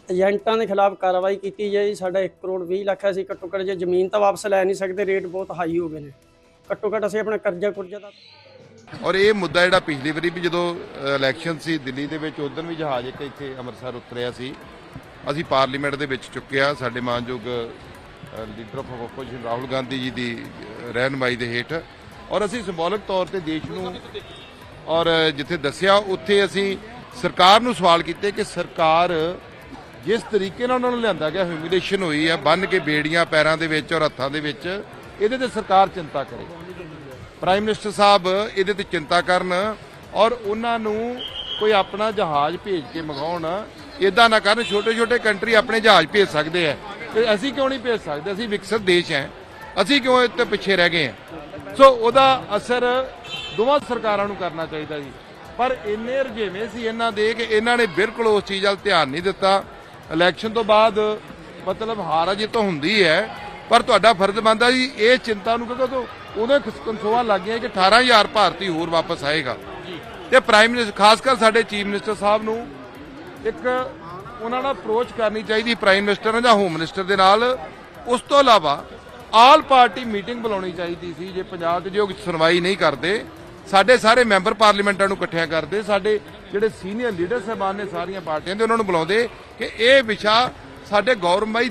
S15: ਏਜੰਟਾਂ ਦੇ ਖਿਲਾਫ ਕਾਰਵਾਈ ਕੀਤੀ ਜਾਏ ਜੀ। ਸਾਡਾ 1 ਕਰੋੜ 20 ਲੱਖ ਹੈ ਅਸੀਂ ਘੱਟੋ ਘੱਟ ਜੇ ਜ਼ਮੀਨ ਤਾਂ ਵਾਪਸ ਲੈ ਨਹੀਂ ਸਕਦੇ ਰੇਟ ਬਹੁਤ ਹਾਈ ਹੋ ਗਏ ਨੇ। ਘੱਟੋ ਘੱਟ ਅਸੀਂ ਆਪਣਾ ਕਰਜ਼ਾ ਕੁਰਜ਼ਾ ਦਾ
S17: ਔਰ ਇਹ ਮੁੱਦਾ ਜਿਹੜਾ ਪਿਛਲੀ ਵਾਰੀ ਵੀ ਜਦੋਂ ਇਲੈਕਸ਼ਨ ਸੀ ਦਿੱਲੀ ਦੇ ਵਿੱਚ ਉਦੋਂ ਵੀ ਜਹਾਜ਼ ਇੱਕ ਇੱਥੇ ਅੰਮ੍ਰਿਤਸਰ ਉਤਰਿਆ ਸੀ। ਅਸੀਂ ਪਾਰਲੀਮੈਂਟ ਦੇ ਵਿੱਚ ਚੁੱਕਿਆ। ਸਾਡੇ ਮਾਨਯੋਗ leader of opposition Rahul Gandhi ji ਦੀ ਅ, ਰਹਿਨੁਮਾਈ ਦੇ ਹੇਠ। ਔਰ ਅਸੀਂ ਸਿੰਬੋਲਿਕ ਤੌਰ ਤੇ ਦੇਸ਼ ਨੂੰ ਔਰ ਜਿੱਥੇ ਦੱਸਿਆ ਉੱਥੇ ਅਸੀਂ ਸਰਕਾਰ ਨੂੰ ਸਵਾਲ ਕੀਤੇ ਕਿ ਸਰਕਾਰ ਜਿਸ ਤਰੀਕੇ ਨਾਲ ਉਹਨਾਂ ਨੂੰ ਲਿਆਂਦਾ ਗਿਆ ਹਿਊਮਿਲੇਸ਼ਨ ਹੋਈ ਹੈ ਬੰਨ ਕੇ ਬੇੜੀਆਂ ਪੈਰਾਂ ਦੇ ਵਿੱਚ ਔਰ ਹੱਥਾਂ ਦੇ ਵਿੱਚ ਇਹਦੇ ਤੇ ਸਰਕਾਰ ਚਿੰਤਾ ਕਰੇ ਪ੍ਰਾਈਮ ਮਿਨਿਸਟਰ ਸਾਹਿਬ ਇਹਦੇ ਤੇ ਚਿੰਤਾ ਕਰਨ ਔਰ ਉਹਨਾਂ ਨੂੰ ਕੋਈ ਆਪਣਾ ਜਹਾਜ਼ ਭੇਜ ਕੇ ਮੰਗਾਉਣ ਇਦਾਂ ਨਾ ਕਰਨ ਛੋਟੇ ਛੋਟੇ ਕੰਟਰੀ ਆਪਣੇ ਜਹਾਜ਼ ਭੇਜ ਸਕਦੇ ਆ। ਤੇ ਅਸੀਂ ਕਿਉਂ ਨਹੀਂ ਭੇਜ ਸਕਦੇ? ਅਸੀਂ ਵਿਕਸਿਤ ਦੇਸ਼ ਹੈ ਅਸੀਂ ਕਿਉਂ ਇੱਥੇ ਪਿੱਛੇ ਰਹਿ ਗਏ ਹਾਂ ਸੋ ਉਹਦਾ ਅਸਰ ਦੋਵਾਂ ਸਰਕਾਰਾਂ ਨੂੰ ਕਰਨਾ ਚਾਹੀਦਾ ਜੀ। ਪਰ ਇੰਨੇ ਰੁਝੇਵੇਂ ਸੀ ਇਹਨਾਂ ਦੇ ਕਿ ਇਹਨਾਂ ਨੇ ਬਿਲਕੁਲ ਉਸ ਚੀਜ਼ ਵੱਲ ਧਿਆਨ ਨਹੀਂ ਦਿੱਤਾ। ਇਲੈਕਸ਼ਨ ਤੋਂ ਬਾਅਦ ਮਤਲਬ ਹਾਰ ਅਜੇ ਤਾਂ ਹੁੰਦੀ ਹੈ। ਪਰ ਤੁਹਾਡਾ ਫਰਜ਼ ਬਣਦਾ ਜੀ ਇਹ ਚਿੰਤਾ ਨੂੰ ਕਿਉਂਕਿ ਉਹਦੇ ਕਨਸੋਆਂ ਲੱਗ ਗਈਆਂ ਕਿ 18000 ਭਾਰਤੀ ਹੋਰ ਵਾਪਸ ਆਏਗਾ। ਤੇ ਪ੍ਰਾਈਮ ਮਿਨਿਸਟਰ, ਖਾਸ ਕਰ ਸਾਡੇ ਚੀਫ ਮਿਨਿਸਟਰ ਸਾਹਿਬ ਨੂੰ ਇੱਕ ਉਹਨਾਂ ਨਾਲ ਅਪਰੋਚ ਕਰਨੀ ਚਾਹੀਦੀ ਪ੍ਰਾਈਮ ਮਿਨਿਸਟਰ ਜਾਂ ਹੋਮ ਮਿਨਿਸਟਰ ਦੇ ਨਾਲ। ਉਸ ਤੋਂ ਇਲਾਵਾ ਆਲ ਪਾਰਟੀ ਮੀਟਿੰਗ ਬੁਲਾਉਣੀ ਚਾਹੀਦੀ ਸੀ, ਜੇ ਪੰਜਾਬ 'ਚ ਜੋ ਸੁਣਵਾਈ ਨਹੀਂ ਕਰਦੇ। ਸਾਡੇ ਸਾਰੇ ਮੈਂਬਰ ਪਾਰਲੀਮੈਂਟਾਂ ਨੂੰ ਇਕੱਠਿਆਂ ਕਰਦੇ। ਸਾਡੇ ਜਿਹੜੇ ਸੀਨੀਅਰ ਲੀਡਰ ਸਾਹਿਬਾਨ ਨੇ ਸਾਰੀਆਂ ਪਾਰਟੀਆਂ ਦੇ, ਉਹਨਾਂ ਨੂੰ ਬੁਲਾਉਂਦੇ ਕਿ ਇਹ ਵਿਸ਼ਾ ਸਾਡੇ ਗੌਰਵਮਈ